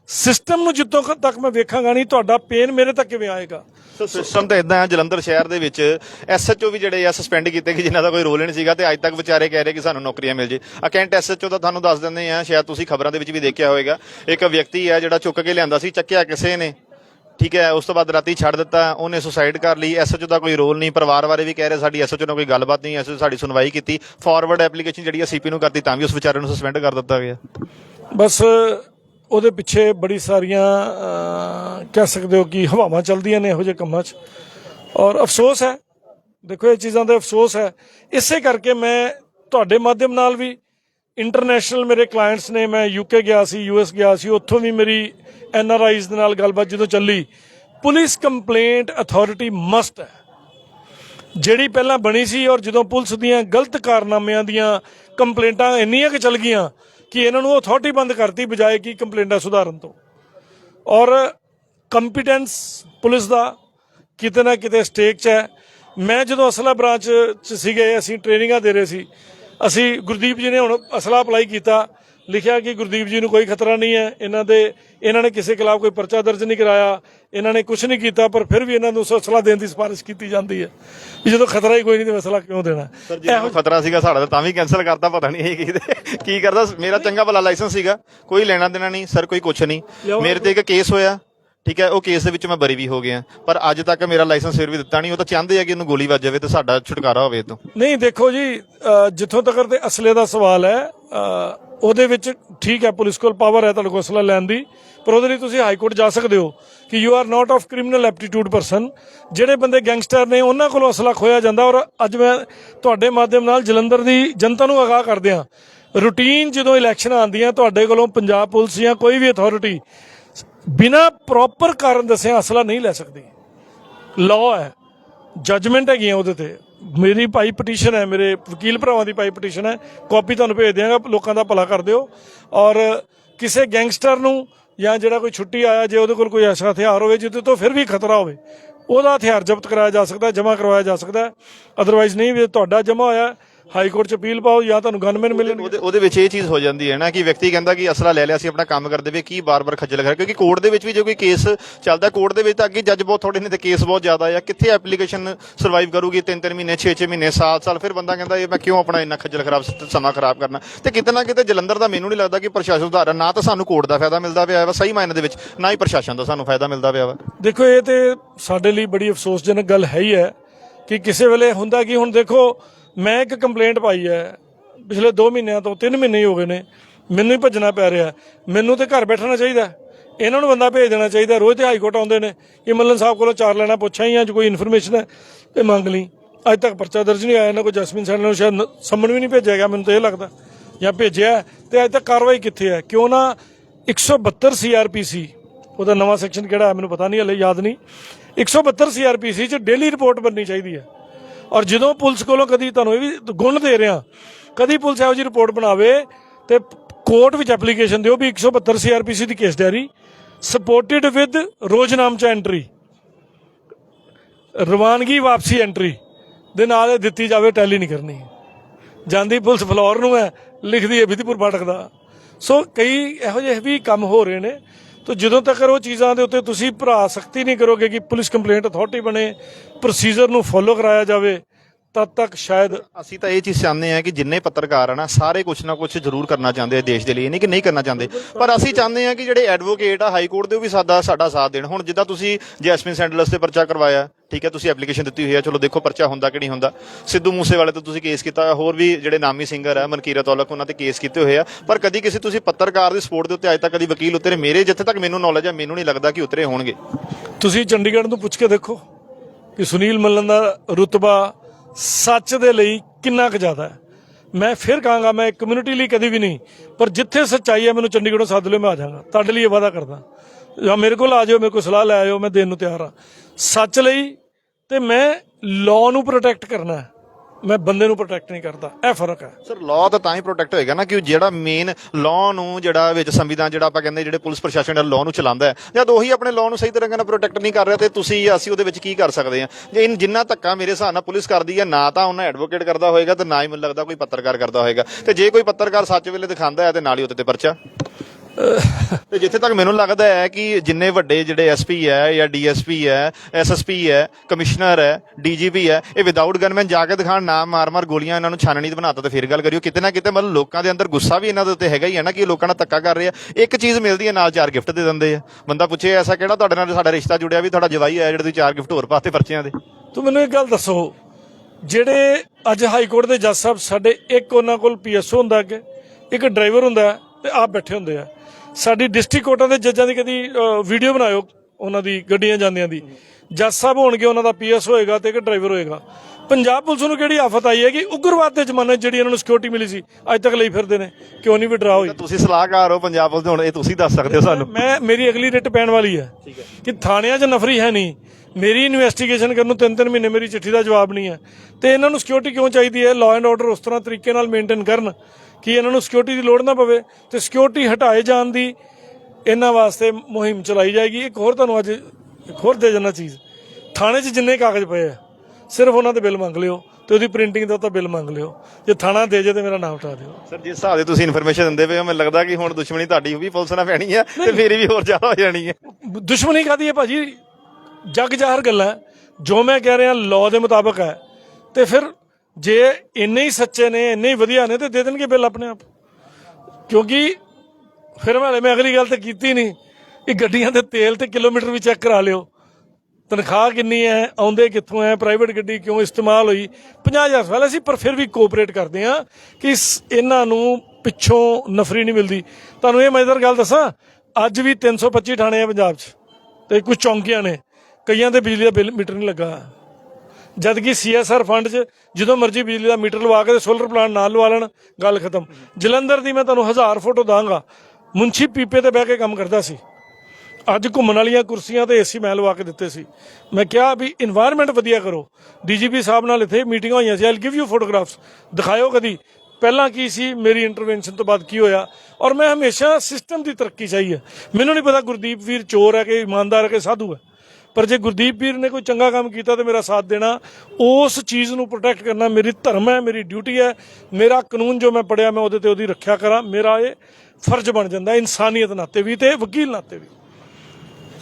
ਸਿਸਟਮ ਨੂੰ ਜਿੱਦੋਂ ਤੱਕ ਮੈਂ ਵੇਖਾਂਗਾ ਨਹੀਂ ਤੁਹਾਡਾ ਪੇਨ ਮੇਰੇ ਤੱਕ ਕਿਵੇਂ ਆਏਗਾ? ਸਿਸਟਮ ਤਾਂ ਇਦਾਂ ਹੈ ਜਲੰਧਰ ਸ਼ਹਿਰ ਦੇ ਵਿੱਚ ਐਸਐਚਓ ਵੀ ਜਿਹੜੇ ਆ ਸਸਪੈਂਡ ਕੀਤੇ ਕਿ ਜਿਨ੍ਹਾਂ ਦਾ ਕੋਈ ਰੋਲ ਨਹੀਂ ਸੀਗਾ ਤੇ ਅੱਜ ਤੱਕ ਵਿਚਾਰੇ ਕਹਿ ਰਹੇ ਕਿ ਸਾਨੂੰ ਨੌਕਰੀਆਂ ਮਿਲ ਜੇ। ਆ ਕੈਂਟ ਐਸਐਚਓ ਦਾ ਤੁਹਾਨੂੰ ਦੱਸ ਦਿੰਦੇ ਆ ਸ਼ਾਇਦ ਤੁਸੀਂ ਖਬਰਾਂ ਦੇ ਵਿੱਚ ਵੀ ਦੇਖਿਆ ਹੋਵੇਗਾ। ਇੱਕ ਵਿਅਕਤੀ ਹੈ ਜਿਹੜਾ ਚੁੱਕ ਕੇ ਲਿਆਂਦਾ ਸੀ ਚੱਕਿਆ ਕਿਸੇ ਨੇ। ਠੀਕ ਹੈ ਉਸ ਤੋਂ ਬਾਅਦ ਰਾਤੀ ਛੱਡ ਦਿੱਤਾ ਉਹਨੇ ਸੁਸਾਈਡ ਕਰ ਲਈ। ਐਸਐਚਓ ਦਾ ਕੋਈ ਰੋਲ ਨਹੀਂ ਪਰਿਵਾਰ ਬਾਰੇ ਵੀ ਕਹਿ ਰਹੇ ਸਾਡੀ ਐਸਐਚਓ ਨਾਲ ਕੋਈ ਗੱਲਬਾਤ ਨਹੀਂ ਐਸਐਚਓ ਸਾਡੀ ਸੁਣਵਾਈ ਕੀਤੀ। ਫਾਰਵਰਡ ਐਪਲੀਕੇਸ਼ਨ ਜਿਹੜੀ ਆ ਸੀਪੀ ਨੂੰ ਕਰਤੀ ਤਾਂ ਵੀ ਉਸ ਵਿਚਾਰੇ ਨੂੰ ਸਸਪੈਂਡ ਕਰ ਦਿੱਤਾ ਗਿਆ। ਬਸ ਉਹਦੇ ਪਿੱਛੇ ਬੜੀ ਸਾਰੀਆਂ ਕਹਿ ਸਕਦੇ ਹੋ ਕਿ ਹਵਾਵਾਂ ਚੱਲਦੀਆਂ ਨੇ ਇਹੋ ਜਿਹੇ ਕੰਮਾਂ 'ਚ। ਔਰ ਅਫਸੋਸ ਹੈ। ਦੇਖੋ, ਇਹ ਚੀਜ਼ਾਂ ਦਾ ਅਫਸੋਸ ਹੈ। ਇਸੇ ਕਰਕੇ ਮੈਂ ਤੁਹਾਡੇ ਮਾਧਿਅਮ ਨਾਲ ਵੀ ਇੰਟਰਨੈਸ਼ਨਲ ਮੇਰੇ ਕਲਾਇੰਟਸ ਨੇ, ਮੈਂ ਯੂਕੇ ਗਿਆ ਸੀ ਯੂਐਸ ਗਿਆ ਸੀ, ਉੱਥੋਂ ਵੀ ਮੇਰੀ ਐੱਨ ਆਰ ਆਈਜ਼ ਦੇ ਨਾਲ ਗੱਲਬਾਤ ਜਦੋਂ ਚੱਲੀ, ਪੁਲਿਸ ਕੰਪਲੇਂਟ ਅਥਾਰਟੀ ਮਸਟ ਹੈ। ਜਿਹੜੀ ਪਹਿਲਾਂ ਬਣੀ ਸੀ ਔਰ ਜਦੋਂ ਪੁਲਿਸ ਦੀਆਂ ਗਲਤ ਕਾਰਨਾਮਿਆਂ ਦੀਆਂ ਕੰਪਲੇਂਟਾਂ ਇੰਨੀਆਂ ਕਿ ਚੱਲ ਗਈਆਂ ਕਿ ਇਹਨਾਂ ਨੂੰ ਅਥਾਰਟੀ ਬੰਦ ਕਰਤੀ ਬਜਾਏ ਕਿ ਕੰਪਲੇਂਟਾਂ ਸੁਧਾਰਨ ਤੋਂ। ਔਰ ਕੰਪੀਟੈਂਸ ਪੁਲਿਸ ਦਾ ਕਿਤੇ ਨਾ ਕਿਤੇ ਸਟੇਕ 'ਚ ਹੈ। ਮੈਂ ਜਦੋਂ ਅਸਲਾ ਬ੍ਰਾਂਚ 'ਚ ਸੀਗੇ, ਅਸੀਂ ਟ੍ਰੇਨਿੰਗਾਂ ਦੇ ਰਹੇ ਸੀ। ਅਸੀਂ ਗੁਰਦੀਪ ਜੀ ਨੇ ਹੁਣ ਅਸਲਾ ਅਪਲਾਈ ਕੀਤਾ। ਲਿਖਿਆ ਕਿ ਗੁਰਦੀਪ ਜੀ ਨੂੰ ਕੋਈ ਖਤਰਾ ਨਹੀਂ ਹੈ। ਇਹਨਾਂ ਦੇ ਇਹਨਾਂ ਨੇ ਕਿਸੇ ਖਿਲਾਫ ਕੋਈ ਪਰਚਾ ਦਰਜ ਨਹੀਂ ਕਰਾਇਆ। ਇਹਨਾਂ ਨੇ ਕੁਝ ਨਹੀਂ ਕੀਤਾ ਪਰ ਫਿਰ ਵੀ ਇਹਨਾਂ ਨੂੰ ਅਸਲਾ ਦੇਣ ਦੀ ਸਿਫਾਰਿਸ਼ ਕੀਤੀ ਜਾਂਦੀ ਹੈ। ਵੀ ਜਦੋਂ ਖਤਰਾ ਹੀ ਕੋਈ ਨਹੀਂ ਤੇ ਅਸਲਾ ਕਿਉਂ ਦੇਣਾ? ਸਰ ਜੇ ਖਤਰਾ ਸੀਗਾ ਸਾਡਾ ਤਾਂ ਵੀ ਕੈਨਸਲ ਕਰਤਾ ਪਤਾ ਨਹੀਂ ਇਹ ਕੀ ਕੀ ਕਰਦਾ। ਮੇਰਾ ਚੰਗਾ ਭਲਾ ਲਾਇਸੈਂਸ ਸੀਗਾ। ਕੋਈ ਲੈਣਾ ਦੇਣਾ ਨਹੀਂ ਸਰ ਕੋਈ ਕੁਛ ਨਹੀਂ। ਮੇਰੇ ਤੇ ਇੱਕ ਕੇਸ ਹੋਇਆ। ਠੀਕ ਹੈ ਉਹ ਕੇਸ ਦੇ ਵਿੱਚ ਮੈਂ ਬਰੀ ਵੀ ਹੋ ਗਿਆ ਪਰ ਅੱਜ ਤੱਕ ਮੇਰਾ ਲਾਇਸੈਂਸ ਫਿਰ ਵੀ ਦਿੱਤਾ ਨਹੀਂ ਉਹ ਤਾਂ ਚਾਹੁੰਦੇ ਆ ਕਿ ਉਹਨੂੰ ਗੋਲੀ ਵੱਜ ਜਾਵੇ ਤੇ ਸਾਡਾ ਛੁਟਕਾਰਾ ਹੋਵੇ ਇਹ ਤੋਂ ਨਹੀਂ ਦੇਖੋ ਜੀ ਅ, ਜਿੱਥੋਂ ਤੱਕ ਤੇ ਅਸਲੇ ਦਾ ਸਵਾਲ ਹੈ ਅ, ਉਹਦੇ ਵਿੱਚ ਠੀਕ ਹੈ ਪੁਲਿਸ ਕੋਲ ਪਾਵਰ ਹੈ ਤੁਹਾਡੇ ਕੋਲ ਅਸਲਾ ਲੈਣ ਦੀ ਪਰ ਉਹਦੇ ਲਈ ਤੁਸੀਂ ਹਾਈ ਕੋਰਟ ਜਾ ਸਕਦੇ ਹੋ ਕਿ you are not of criminal aptitude person ਜਿਹੜੇ ਬੰਦੇ ਗੈਂਗਸਟਰ ਨੇ ਉਹਨਾਂ ਕੋਲੋਂ ਅਸਲਾ ਖੋਇਆ ਜਾਂਦਾ ਔਰ ਅੱਜ ਮੈਂ ਤੁਹਾਡੇ ਮਾਧਿਅਮ ਨਾਲ ਜਲੰਧਰ ਦੀ ਜਨਤਾ ਨੂੰ ਆਗਾਹ ਕਰਦੇ ਹਾਂ। ਰੂਟੀਨ ਜਦੋਂ ਇਲੈਕਸ਼ਨ ਆਉਂਦੀਆਂ ਤੁਹਾਡੇ ਕੋਲੋਂ ਪੰਜਾਬ ਪੁਲਿਸ ਜਾਂ ਕੋਈ ਵੀ ਅਥਾਰਟੀ ਬਿਨਾ ਪ੍ਰੋਪਰ ਕਾਰਨ ਦੱਸਿਆ ਅਸਲਾ ਨਹੀਂ ਲੈ ਸਕਦੀ। ਲਾਅ ਹੈ। ਜੱਜਮੈਂਟ ਹੈਗੀਆਂ ਉਹਦੇ ਤੇ। ਮੇਰੀ ਭਾਈ ਪਟੀਸ਼ਨ ਹੈ, ਮੇਰੇ ਵਕੀਲ ਭਰਾਵਾਂ ਦੀ ਭਾਈ ਪਟੀਸ਼ਨ ਹੈ। ਕਾਪੀ ਤੁਹਾਨੂੰ ਭੇਜ ਦਿਆਂਗਾ, ਲੋਕਾਂ ਦਾ ਭਲਾ ਕਰ ਦਿਓ। ਔਰ ਕਿਸੇ ਗੈਂਗਸਟਰ ਨੂੰ ਜਾਂ ਜਿਹੜਾ ਕੋਈ ਛੁੱਟੀ ਆਇਆ, ਜੇ ਉਹਦੇ ਕੋਲ ਕੋਈ ਐਸਾ ਹਥਿਆਰ ਹੋਵੇ, ਜਿਹਦੇ ਤੋਂ ਫਿਰ ਵੀ ਖਤਰਾ ਹੋਵੇ, ਉਹਦਾ ਹਥਿਆਰ ਜ਼ਬਤ ਕਰਾਇਆ ਜਾ ਸਕਦਾ, ਜਮ੍ਹਾਂ ਕਰਵਾਇਆ ਜਾ ਸਕਦਾ। ਅਦਰਵਾਈਜ਼ ਨਹੀਂ, ਵੀ ਤੁਹਾਡਾ ਜਮ੍ਹਾਂ ਹੋਇਆ ਹਾਈ ਕੋਰਟ ਚ ਅਪੀਲ ਪਾਓ ਜਾਂ ਤੁਹਾਨੂੰ ਗਨਮੈਨ ਮਿਲਣਗੇ। ਉਹਦੇ ਉਹਦੇ ਵਿੱਚ ਇਹ ਚੀਜ਼ ਹੋ ਜਾਂਦੀ ਹੈ ਨਾ ਕਿ ਵਿਅਕਤੀ ਕਹਿੰਦਾ ਕਿ ਅਸਲਾ ਲੈ ਲਿਆ ਸੀ ਆਪਣਾ ਕੰਮ ਕਰਦੇ ਵੇ ਕੀ ਬਾਰ-ਬਾਰ ਖੱਜਲ ਕਰ ਕਿਉਂਕਿ ਕੋਰਟ ਦੇ ਵਿੱਚ ਵੀ ਜੇ ਕੋਈ ਕੇਸ ਚੱਲਦਾ ਕੋਰਟ ਦੇ ਵਿੱਚ ਤਾਂ ਅੱਗੇ ਜੱਜ ਬਹੁਤ ਥੋੜੇ ਨੇ ਤੇ ਕੇਸ ਬਹੁਤ ਜ਼ਿਆਦਾ ਆ। ਕਿੱਥੇ ਐਪਲੀਕੇਸ਼ਨ ਸਰਵਾਈਵ ਕਰੂਗੀ 3-3 ਮਹੀਨੇ 6-6 ਮਹੀਨੇ 7 ਸਾਲ ਫਿਰ ਬੰਦਾ ਕਹਿੰਦਾ ਇਹ ਮੈਂ ਕਿਉਂ ਆਪਣਾ ਇੰਨਾ ਖੱਜਲ ਖਰਾਬ ਸਮਾਂ ਖਰਾਬ ਕਰਨਾ? ਤੇ ਕਿਤੇ ਨਾ ਕਿਤੇ ਜਲੰਧਰ ਦਾ ਮੈਨੂੰ ਨਹੀਂ ਲੱਗਦਾ ਕਿ ਪ੍ਰਸ਼ਾਸਨ ਸੁਧਾਰ ਨਾ ਤਾਂ ਸਾਨੂੰ ਕੋਰਟ ਦਾ ਫਾਇਦਾ ਮਿਲਦਾ ਪਿਆ ਵਾ ਸਹੀ ਮਾਇਨੇ ਦੇ ਵਿੱਚ ਨਾ ਹੀ ਪ੍ਰਸ਼ਾਸਨ ਦਾ ਸਾਨੂੰ ਫਾਇਦਾ ਮਿਲਦਾ ਪਿਆ ਵਾ। ਦੇਖੋ ਇਹ ਤੇ ਸਾਡੇ ਲਈ ਬੜੀ ਅਫਸੋਸਜਨਕ ਗੱਲ ਹੈ ਹੀ ਹੈ ਕਿ ਕਿਸੇ ਵੇਲੇ ਹੁੰਦਾ ਕਿ ਹੁਣ ਦੇਖੋ ਮੈਂ ਇੱਕ ਕੰਪਲੇਂਟ ਪਾਈ ਹੈ। ਪਿਛਲੇ 2 ਮਹੀਨਿਆਂ ਤੋਂ 3 ਮਹੀਨੇ ਹੀ ਹੋ ਗਏ ਨੇ। ਮੈਨੂੰ ਹੀ ਭੱਜਣਾ ਪੈ ਰਿਹਾ। ਮੈਨੂੰ ਤੇ ਘਰ ਬੈਠਣਾ ਚਾਹੀਦਾ ਇਹਨਾਂ ਨੂੰ ਬੰਦਾ ਭੇਜ ਦੇਣਾ ਚਾਹੀਦਾ ਰੋਜ਼ ਤੇ ਹਾਈ ਕੋਰਟ ਆਉਂਦੇ ਨੇ ਕਿ ਮੱਲਨ ਸਾਹਿਬ ਕੋਲੋਂ ਚਾਰ ਲੈਣਾ ਪੁੱਛਿਆ ਹੀ ਅੱਜ ਕੋਈ ਇਨਫੋਰਮੇਸ਼ਨ ਹੈ ਤੇ ਮੰਗ ਲਈ। ਅੱਜ ਤੱਕ ਪਰਚਾ ਦਰਜ ਨਹੀਂ ਆਇਆ। ਨਾ ਕੋਈ ਜਸਮੀਨ ਸੈਨ ਨੂੰ ਸ਼ਾਇਦ ਨ- ਸੰਮਣ ਵੀ ਨਹੀਂ ਭੇਜਿਆ ਗਿਆ, ਮੈਨੂੰ ਤਾਂ ਇਹ ਲੱਗਦਾ ਜਾਂ ਭੇਜਿਆ ਹੈ। ਤੇ ਅੱਜ ਤੱਕ ਕਾਰਵਾਈ ਕਿੱਥੇ ਹੈ? ਕਿਉਂ ਨਾ 172 ਸੀਆਰਪੀਸੀ ਉਹਦਾ ਨਵਾਂ ਸੈਕਸ਼ਨ ਕਿਹੜਾ ਹੈ? ਮੈਨੂੰ ਪਤਾ ਨਹੀਂ, ਹਲੇ ਯਾਦ ਨਹੀਂ। 172 ਸੀਆਰਪੀਸੀ ਚ ਡੇਲੀ ਰਿਪੋਰਟ ਬਣਨੀ ਚਾਹੀਦੀ ਹੈ। ਔਰ ਜਦੋਂ ਪੁਲਿਸ ਕੋਲੋਂ ਕਦੀ ਤੁਹਾਨੂੰ ਇਹ ਵੀ ਗੁਣ ਦੇ ਰਿਹਾ, ਕਦੀ ਪੁਲਿਸ ਇਹੋ ਜਿਹੀ ਰਿਪੋਰਟ ਬਣਾਵੇ ਤੇ ਕੋਰਟ ਵਿੱਚ ਐਪਲੀਕੇਸ਼ਨ ਦਿਓ ਵੀ 172 ਸੀਆਰਪੀਸੀ ਦੀ ਕੇਸ ਡਾਇਰੀ ਸਪੋਰਟਡ ਵਿਦ ਰੋਜ਼ਨਾਮਚਾ ਐਂਟਰੀ ਰਵਾਨਗੀ ਵਾਪਸੀ ਐਂਟਰੀ ਦੇ ਨਾਲ ਇਹ ਦਿੱਤੀ ਜਾਵੇ, ਟੈਲੀ ਨਹੀਂ ਕਰਨੀ। ਜਾਂਦੀ ਪੁਲਿਸ ਫਲੋਰ ਨੂੰ ਹੈ, ਲਿਖਦੀ ਹੈ ਵਿਧੀਪੁਰ ਫਾਟਕ ਦਾ। ਸੋ ਕਈ ਇਹੋ ਜਿਹੇ ਵੀ ਕੰਮ ਹੋ ਰਹੇ ਨੇ ਤਾਂ ਜਦੋਂ ਤੱਕ ਉਹ ਚੀਜ਼ਾਂ ਦੇ ਉੱਤੇ ਤੁਸੀਂ ਭਰਾ ਸਖਤੀ ਨਹੀਂ ਕਰੋਗੇ ਕਿ ਪੁਲਿਸ ਕੰਪਲੇਂਟ ਅਥਾਰਟੀ ਬਣੇ ਪ੍ਰੋਸੀਜਰ ਨੂੰ ਫੋਲੋ ਕਰਾਇਆ ਜਾਵੇ ਤਦ ਤੱਕ ਸ਼ਾਇਦ ਅਸੀਂ ਤਾਂ ਇਹ ਚੀਜ਼ ਚਾਹੁੰਦੇ ਆ ਕਿ ਜਿੰਨੇ ਪੱਤਰਕਾਰ ਆ ਨਾ ਸਾਰੇ ਕੁਝ ਨਾ ਕੁਝ ਜ਼ਰੂਰ ਕਰਨਾ ਚਾਹੁੰਦੇ ਆ ਦੇਸ਼ ਦੇ ਲਈ ਇਹ ਨਹੀਂ ਕਿ ਨਹੀਂ ਕਰਨਾ ਚਾਹੁੰਦੇ। ਪਰ ਅਸੀਂ ਚਾਹੁੰਦੇ ਆ ਕਿ ਜਿਹੜੇ ਐਡਵੋਕੇਟ ਆ ਹਾਈ ਕੋਰਟ ਦੇ ਉਹ ਵੀ ਸਾਡਾ ਸਾਡਾ ਸਾਥ ਦੇਣ। ਹੁਣ ਜਿੱਦਾਂ ਤੁਸੀਂ ਜੈਸਮਿਨ ਸੈਂਡਲਸ ਤੇ ਪਰਚਾ ਕਰਵਾਇਆ ਠੀਕ ਹੈ ਤੁਸੀਂ ਐਪਲੀਕੇਸ਼ਨ ਦਿੱਤੀ ਹੋਈ ਹੈ ਚਲੋ ਦੇਖੋ ਪਰਚਾ ਹੁੰਦਾ ਕਿ ਨਹੀਂ ਹੁੰਦਾ। ਸਿੱਧੂ ਮੂਸੇਵਾਲੇ ਤੋਂ ਤੁਸੀਂ ਕੇਸ ਕੀਤਾ ਹੋਰ ਵੀ ਜਿਹੜੇ ਨਾਮੀ ਸਿੰਗਰ ਆ ਮਨਕੀਰਤ ਔਲਖ ਉਹਨਾਂ ਤੇ ਕੇਸ ਕੀਤੇ ਹੋਏ ਆ। ਪਰ ਕਦੀ ਕਿਸੇ ਤੁਸੀਂ ਪੱਤਰਕਾਰ ਦੀ ਸਪੋਰਟ ਦੇ ਉੱਤੇ ਅੱਜ ਤੱਕ ਕਦੀ ਵਕੀਲ ਉਤਰੇ? ਮੇਰੇ ਜਿੱਥੇ ਤੱਕ ਮੈਨੂੰ ਨੌਲੇਜ ਆ ਮੈਨੂੰ ਨਹੀਂ ਲੱਗਦਾ ਕਿ ਉਤਰੇ ਹੋਣਗੇ। ਤੁਸੀਂ ਚੰਡੀਗੜ੍ਹ ਨੂੰ ਪੁੱਛ ਕੇ ਦੇਖੋ ਕਿ ਸੁਨੀਲ ਮੱਲਨ ਦਾ ਰੁਤਬਾ ਸੱਚ ਦੇ ਲਈ ਕਿੰਨਾ ਕੁ ਜ਼ਿਆਦਾ ਹੈ। ਮੈਂ ਫਿਰ ਕਹਾਂਗਾ, ਮੈਂ ਕਮਿਊਨਿਟੀ ਲਈ ਕਦੀ ਵੀ ਨਹੀਂ, ਪਰ ਜਿੱਥੇ ਸੱਚਾਈ ਹੈ, ਮੈਨੂੰ ਚੰਡੀਗੜ੍ਹੋਂ ਸੱਦ ਲਿਓ, ਮੈਂ ਆ ਜਾਵਾਂਗਾ। ਤੁਹਾਡੇ ਲਈ ਇਹ ਵਾਅਦਾ ਕਰਦਾ। ਜਾਂ ਮੇਰੇ ਕੋਲ ਆ ਜਾਓ ਮੇਰੇ ਕੋਲ ਸਲਾਹ ਲੈ ਆਇਓ, ਮੈਂ ਦੇਣ ਨੂੰ ਤਿਆਰ ਹਾਂ। ਸੱਚ ਲਈ ਤੇ ਮੈਂ ਲਾਅ ਨੂੰ ਪ੍ਰੋਟੈਕਟ ਕਰਨਾ ਹੈ। ਮੈਂ ਬੰਦੇ ਨੂੰ ਪ੍ਰੋਟੈਕਟ ਨਹੀਂ ਕਰਦਾ, ਇਹ ਫ਼ਰਕ ਹੈ। ਸਰ ਲਾਅ ਤਾਂ ਤਾਂ ਹੀ ਪ੍ਰੋਟੈਕਟ ਹੋਏਗਾ ਨਾ ਕਿ ਜਿਹੜਾ ਮੇਨ ਲਾਅ ਨੂੰ, ਜਿਹੜਾ ਵਿੱਚ ਸੰਵਿਧਾਨ ਜਿਹੜਾ ਆਪਾਂ ਕਹਿੰਦੇ, ਜਿਹੜੇ ਪੁਲਿਸ ਪ੍ਰਸ਼ਾਸਨ ਦਾ ਲਾਅ ਨੂੰ ਚਲਾਉਂਦਾ ਹੈ ਜਦ ਉਹੀ ਆਪਣੇ ਲਾਅ ਨੂੰ ਸਹੀ ਤਰ੍ਹਾਂ ਨਾਲ ਪ੍ਰੋਟੈਕਟ ਨਹੀਂ ਕਰ ਰਿਹਾ, ਤੇ ਤੁਸੀਂ ਅਸੀਂ ਉਹਦੇ ਵਿੱਚ ਕੀ ਕਰ ਸਕਦੇ ਹਾਂ? ਜੇ ਇਨ ਜਿੰਨਾ ਧੱਕਾ ਮੇਰੇ ਹਿਸਾਬ ਨਾਲ ਪੁਲਿਸ ਕਰਦੀ ਹੈ, ਨਾ ਤਾਂ ਉਹਨਾਂ ਐਡਵੋਕੇਟ ਕਰਦਾ ਹੋਏਗਾ ਤੇ ਨਾ ਹੀ ਮੈਨੂੰ ਲੱਗਦਾ ਕੋਈ ਪੱਤਰਕਾਰ ਕਰਦਾ ਹੋਏਗਾ। ਤੇ ਜੇ ਕੋਈ ਪੱਤਰਕਾਰ ਸੱਚ ਵੇਲੇ ਦਿਖਾਉਂਦਾ ਹੈ, ਤੇ ਨਾਲ ਹੀ ਉਹਦੇ ਤੇ ਪਰਚਾ। ਤੇ ਜਿੱਥੇ ਤੱਕ ਮੈਨੂੰ ਲੱਗਦਾ ਹੈ ਕਿ ਜਿੰਨੇ ਵੱਡੇ ਜਿਹੜੇ ਐਸਪੀ ਹੈ ਜਾਂ ਡੀਐਸਪੀ ਹੈ, ਐਸਐਸਪੀ ਹੈ, ਕਮਿਸ਼ਨਰ ਹੈ, ਡੀਜੀਪੀ ਹੈ, ਇਹ ਵਿਦਆਊਟ ਗਨਮੈਨ ਜਾ ਕੇ ਦਿਖਾਣ, ਨਾ ਮਾਰ-ਮਾਰ ਗੋਲੀਆਂ ਇਹਨਾਂ ਨੂੰ ਛਾਨਣੀ ਤੇ ਬਣਾਤਾ ਤੇ ਫਿਰ ਗੱਲ ਕਰਿਓ। ਕਿਤੇ ਨਾ ਕਿਤੇ ਮਤਲਬ ਲੋਕਾਂ ਦੇ ਅੰਦਰ ਗੁੱਸਾ ਵੀ ਇਹਨਾਂ ਦੇ ਉੱਤੇ ਹੈਗਾ ਹੀ ਹੈ ਨਾ ਕਿ ਲੋਕਾਂ ਨਾਲ ਧੱਕਾ ਕਰ ਰਹੇ ਆ। ਇੱਕ ਚੀਜ਼ ਮਿਲਦੀ ਹੈ, ਨਾਲ ਚਾਰ ਗਿਫਟ ਦੇ ਦਿੰਦੇ ਆ। ਬੰਦਾ ਪੁੱਛੇ, ਐਸਾ ਕਿਹੜਾ ਤੁਹਾਡੇ ਨਾਲ ਸਾਡਾ ਰਿਸ਼ਤਾ ਜੁੜਿਆ ਵੀ ਤੁਹਾਡਾ ਜਵਾਈ ਆਇਆ ਜਿਹੜੇ ਤੁਸੀਂ ਚਾਰ ਗਿਫਟ ਹੋਰ ਪਾਤੇ ਪਰਚਿਆਂ ਦੇ? ਤੂੰ ਮੈਨੂੰ ਇੱਕ ਗੱਲ ਦੱਸੋ। ਜਿਹੜੇ ਅੱਜ ਹਾਈ ਕੋਰਟ ਦੇ ਜੱਜ ਸਾਹਿਬ, ਸਾਡੇ ਇੱਕ ਉਹਨਾਂ ਕੋਲ ਪੀਐਸਓ ਹੁੰਦਾ ਅੱਗੇ, ਇੱਕ ਡਰਾਈਵਰ ਹੁੰਦਾ ਹੈ ਤੇ ਆਪ ਬੈਠੇ ਹੁੰਦੇ ਆ। ਸਾਡੀ ਡਿਸਟ੍ਰਿਕਟ ਕੋਰਟਾਂ ਦੇ ਜੱਜਾਂ ਦੀ ਕਦੀ ਵੀਡੀਓ ਬਣਾਇਓ ਉਹਨਾਂ ਦੀ ਗੱਡੀਆਂ ਜਾਂਦਿਆਂ ਦੀ। ਜੱਜ ਸਾਹਿਬ ਹੋਣਗੇ ਉਹਨਾਂ ਦਾ ਪੀਐਸ ਹੋਏਗਾ ਤੇ ਇੱਕ ਡਰਾਈਵਰ ਹੋਏਗਾ। ਪੰਜਾਬ ਪੁਲਿਸ ਨੂੰ ਕਿਹੜੀ ਆਫਤ ਆਈ ਹੈ ਕਿ ਉਗਰਵਾਦ ਦੇ ਜ਼ਮਾਨੇ ਜਿਹੜੀ ਇਹਨਾਂ ਨੂੰ ਸਿਕਿਉਰਿਟੀ ਮਿਲੀ ਸੀ ਅੱਜ ਤੱਕ ਲਈ ਫਿਰਦੇ ਨੇ। ਕਿਉਂ ਨਹੀਂ ਵਿਡਰਾ ਹੋਈ? ਤੁਸੀਂ ਸਲਾਹਕਾਰ ਹੋ ਪੰਜਾਬ ਪੁਲਿਸ ਦੇ ਹੁਣ ਇਹ ਤੁਸੀਂ ਦੱਸ ਸਕਦੇ ਹੋ ਸਾਨੂੰ। ਮੈਂ ਮੇਰੀ ਅਗਲੀ ਰਿਟ ਪੈਣ ਵਾਲੀ ਹੈ ਕਿ ਥਾਣਿਆਂ 'ਚ ਨਫਰੀ ਹੈ ਨਹੀਂ। ਮੇਰੀ ਇਨਵੈਸਟੀਗੇਸ਼ਨ ਕਰਨ ਨੂੰ ਤਿੰਨ ਤਿੰਨ ਮਹੀਨੇ ਮੇਰੀ ਚਿੱਠੀ ਦਾ ਜਵਾਬ ਨਹੀਂ ਹੈ। ਤੇ ਇਹਨਾਂ ਨੂੰ ਸਿਕਿਉਰਿਟੀ ਕਿਉਂ ਚਾਹੀਦੀ ਹੈ? ਲਾਅ ਐਂਡ ਆਰਡਰ ਉਸ ਤਰ੍ਹਾਂ ਤਰੀਕੇ ਨਾਲ ਮੇਨਟੇਨ ਕਰਨ। ਕਿ ਇਹਨਾਂ ਨੂੰ ਸਿਕਿਉਰਿਟੀ ਦੀ ਲੋੜ ਨਾ ਪਵੇ ਤੇ ਸਿਕਿਉਰਿਟੀ ਹਟਾਏ ਜਾਣ ਦੀ ਇਹਨਾਂ ਵਾਸਤੇ ਮੁਹਿੰਮ ਚਲਾਈ ਜਾਏਗੀ। ਇੱਕ ਹੋਰ ਤੁਹਾਨੂੰ ਅੱਜ ਇੱਕ ਹੋਰ ਦੇ ਜਾਣਾ ਚੀਜ਼। ਥਾਣੇ 'ਚ ਜਿੰਨੇ ਕਾਗਜ਼ ਪਏ ਆ ਸਿਰਫ ਉਹਨਾਂ ਦੇ ਬਿੱਲ ਮੰਗ ਲਿਓ ਤੇ ਉਹਦੀ ਪ੍ਰਿੰਟਿੰਗ ਦਾ ਤਾਂ ਬਿੱਲ ਮੰਗ ਲਿਓ। ਜੇ ਥਾਣਾ ਦੇ ਜੇ ਤੇ ਮੇਰਾ ਨਾਮ ਹਟਾ ਦਿਓ। ਸਰ ਜਿਸ ਹਿਸਾਬ ਦੇ ਤੁਸੀਂ ਇਨਫੋਰਮੇਸ਼ਨ ਦਿੰਦੇ ਪਏ ਹੋ ਮੈਨੂੰ ਲੱਗਦਾ ਕਿ ਹੁਣ ਦੁਸ਼ਮਣੀ ਤੁਹਾਡੀ ਵੀ ਪੁਲਿਸ ਨਾਲ ਪੈਣੀ ਹੈ ਤੇ ਮੇਰੀ ਵੀ ਹੋਰ ਜ਼ਿਆਦਾ ਹੋ ਜਾਣੀ ਹੈ ਦੁਸ਼ਮਣੀ ਕਾਦੀ ਹੈ ਭਾਜੀ? ਜੱਗ ਜ਼ਾਹਰ ਗੱਲਾਂ। ਜੋ ਮੈਂ ਕਹਿ ਰਿਹਾ ਲਾਅ ਦੇ ਮੁਤਾਬਕ ਹੈ। ਤੇ ਫਿਰ ਜੇ ਇੰਨੇ ਹੀ ਸੱਚੇ ਨੇ, ਇੰਨੇ ਹੀ ਵਧੀਆ ਨੇ, ਤੇ ਦੇ ਦੇਣਗੇ ਬਿੱਲ ਆਪਣੇ ਆਪ। ਕਿਉਂਕਿ ਫਿਰ ਮੈਂ ਮੈਂ ਅਗਲੀ ਗੱਲ ਤਾਂ ਕੀਤੀ ਨਹੀਂ ਕਿ ਗੱਡੀਆਂ ਦੇ ਤੇਲ ਤੇ ਕਿਲੋਮੀਟਰ ਵੀ ਚੈੱਕ ਕਰਾ ਲਿਓ। ਤਨਖਾਹ ਕਿੰਨੀ ਹੈ, ਆਉਂਦੇ ਕਿੱਥੋਂ ਹੈ, ਪ੍ਰਾਈਵੇਟ ਗੱਡੀ ਕਿਉਂ ਇਸਤੇਮਾਲ ਹੋਈ? 50000 ਸਵਾਲ ਅਸੀਂ, ਪਰ ਫਿਰ ਵੀ ਕੋਆਪਰੇਟ ਕਰਦੇ ਹਾਂ ਕਿ ਇਸ- ਇਹਨਾਂ ਨੂੰ ਪਿੱਛੋਂ ਨਫਰੀ ਨਹੀਂ ਮਿਲਦੀ। ਤੁਹਾਨੂੰ ਇਹ ਮਜ਼ੇਦਾਰ ਗੱਲ ਦੱਸਾਂ, ਅੱਜ ਵੀ 325 ਥਾਣੇ ਆ ਪੰਜਾਬ 'ਚ, ਤੇ ਕੁਝ ਚੌਂਕੀਆਂ ਨੇ। ਕਈਆਂ ਦੇ ਬਿਜਲੀ ਦਾ ਬਿੱਲ ਮੀਟਰ ਨਹੀਂ ਲੱਗਾ। ਜਦ ਕਿ ਸੀਐਸਆਰ ਫੰਡ 'ਚ ਜਦੋਂ ਮਰਜ਼ੀ ਬਿਜਲੀ ਦਾ ਮੀਟਰ ਲਵਾ ਕੇ ਤੇ ਸੋਲਰ ਪਲਾਂਟ ਨਾਲ ਲਵਾ ਲੈਣ, ਗੱਲ ਖਤਮ। ਜਲੰਧਰ ਦੀ ਮੈਂ ਤੁਹਾਨੂੰ ਹਜ਼ਾਰ ਫੋਟੋ ਦਾਂਗਾ। ਮੁੰਸ਼ੀ ਪੀਪੇ ਤੇ ਬਹਿ ਕੇ ਕੰਮ ਕਰਦਾ ਸੀ। ਅੱਜ ਘੁੰਮਣ ਵਾਲੀਆਂ ਕੁਰਸੀਆਂ ਤੇ ਏਸੀ ਮੈਂ ਲਵਾ ਕੇ ਦਿੱਤੇ ਸੀ। ਮੈਂ ਕਿਹਾ ਵੀ এনवायरमेंट ਵਧੀਆ ਕਰੋ। ਡੀਜੀਪੀ ਸਾਹਿਬ ਨਾਲ ਇੱਥੇ ਮੀਟਿੰਗਾਂ ਹੋਈਆਂ ਸੀ। ਆਈਲ ਗਿਵ ਯੂ ਫੋਟੋਗ੍ਰਾਫਸ ਦਿਖਾਇਓ ਕਦੀ। ਪਹਿਲਾਂ ਕੀ ਸੀ? ਮੇਰੀ ਇੰਟਰਵੈਂਸ਼ਨ ਤੋਂ ਬਾਅਦ ਕੀ ਹੋਇਆ? ਔਰ ਮੈਂ ਹਮੇਸ਼ਾ ਸਿਸਟਮ ਦੀ ਤਰੱਕੀ ਚਾਹੀਏ ਮੈਨੂੰ ਨਹੀਂ ਪਤਾ ਗੁਰਦੀਪ ਵੀਰ ਚੋਰ ਹੈ ਕਿ ਇਮਾਨਦਾਰ ਹੈ ਕਿ ਸਾਧੂ ਹੈ। ਪਰ ਜੇ ਗੁਰਦੀਪ ਵੀਰ ਨੇ ਕੋਈ ਚੰਗਾ ਕੰਮ ਕੀਤਾ ਤੇ ਮੇਰਾ ਸਾਥ ਦੇਣਾ ਉਸ ਚੀਜ਼ ਨੂੰ ਪ੍ਰੋਟੈਕਟ ਕਰਨਾ ਮੇਰੀ ਧਰਮ ਹੈ ਮੇਰੀ ਡਿਊਟੀ ਹੈ ਮੇਰਾ ਕਾਨੂੰਨ ਜੋ ਮੈਂ ਪੜਿਆ ਮੈਂ ਉਹਦੇ ਤੇ ਉਹਦੀ ਰੱਖਿਆ ਕਰਾਂ ਮੇਰਾ ਇਹ ਫਰਜ਼ ਬਣ ਜਾਂਦਾ ਇਨਸਾਨੀਅਤ ਨਾਤੇ ਵੀ ਤੇ ਵਕੀਲ ਨਾਤੇ ਵੀ।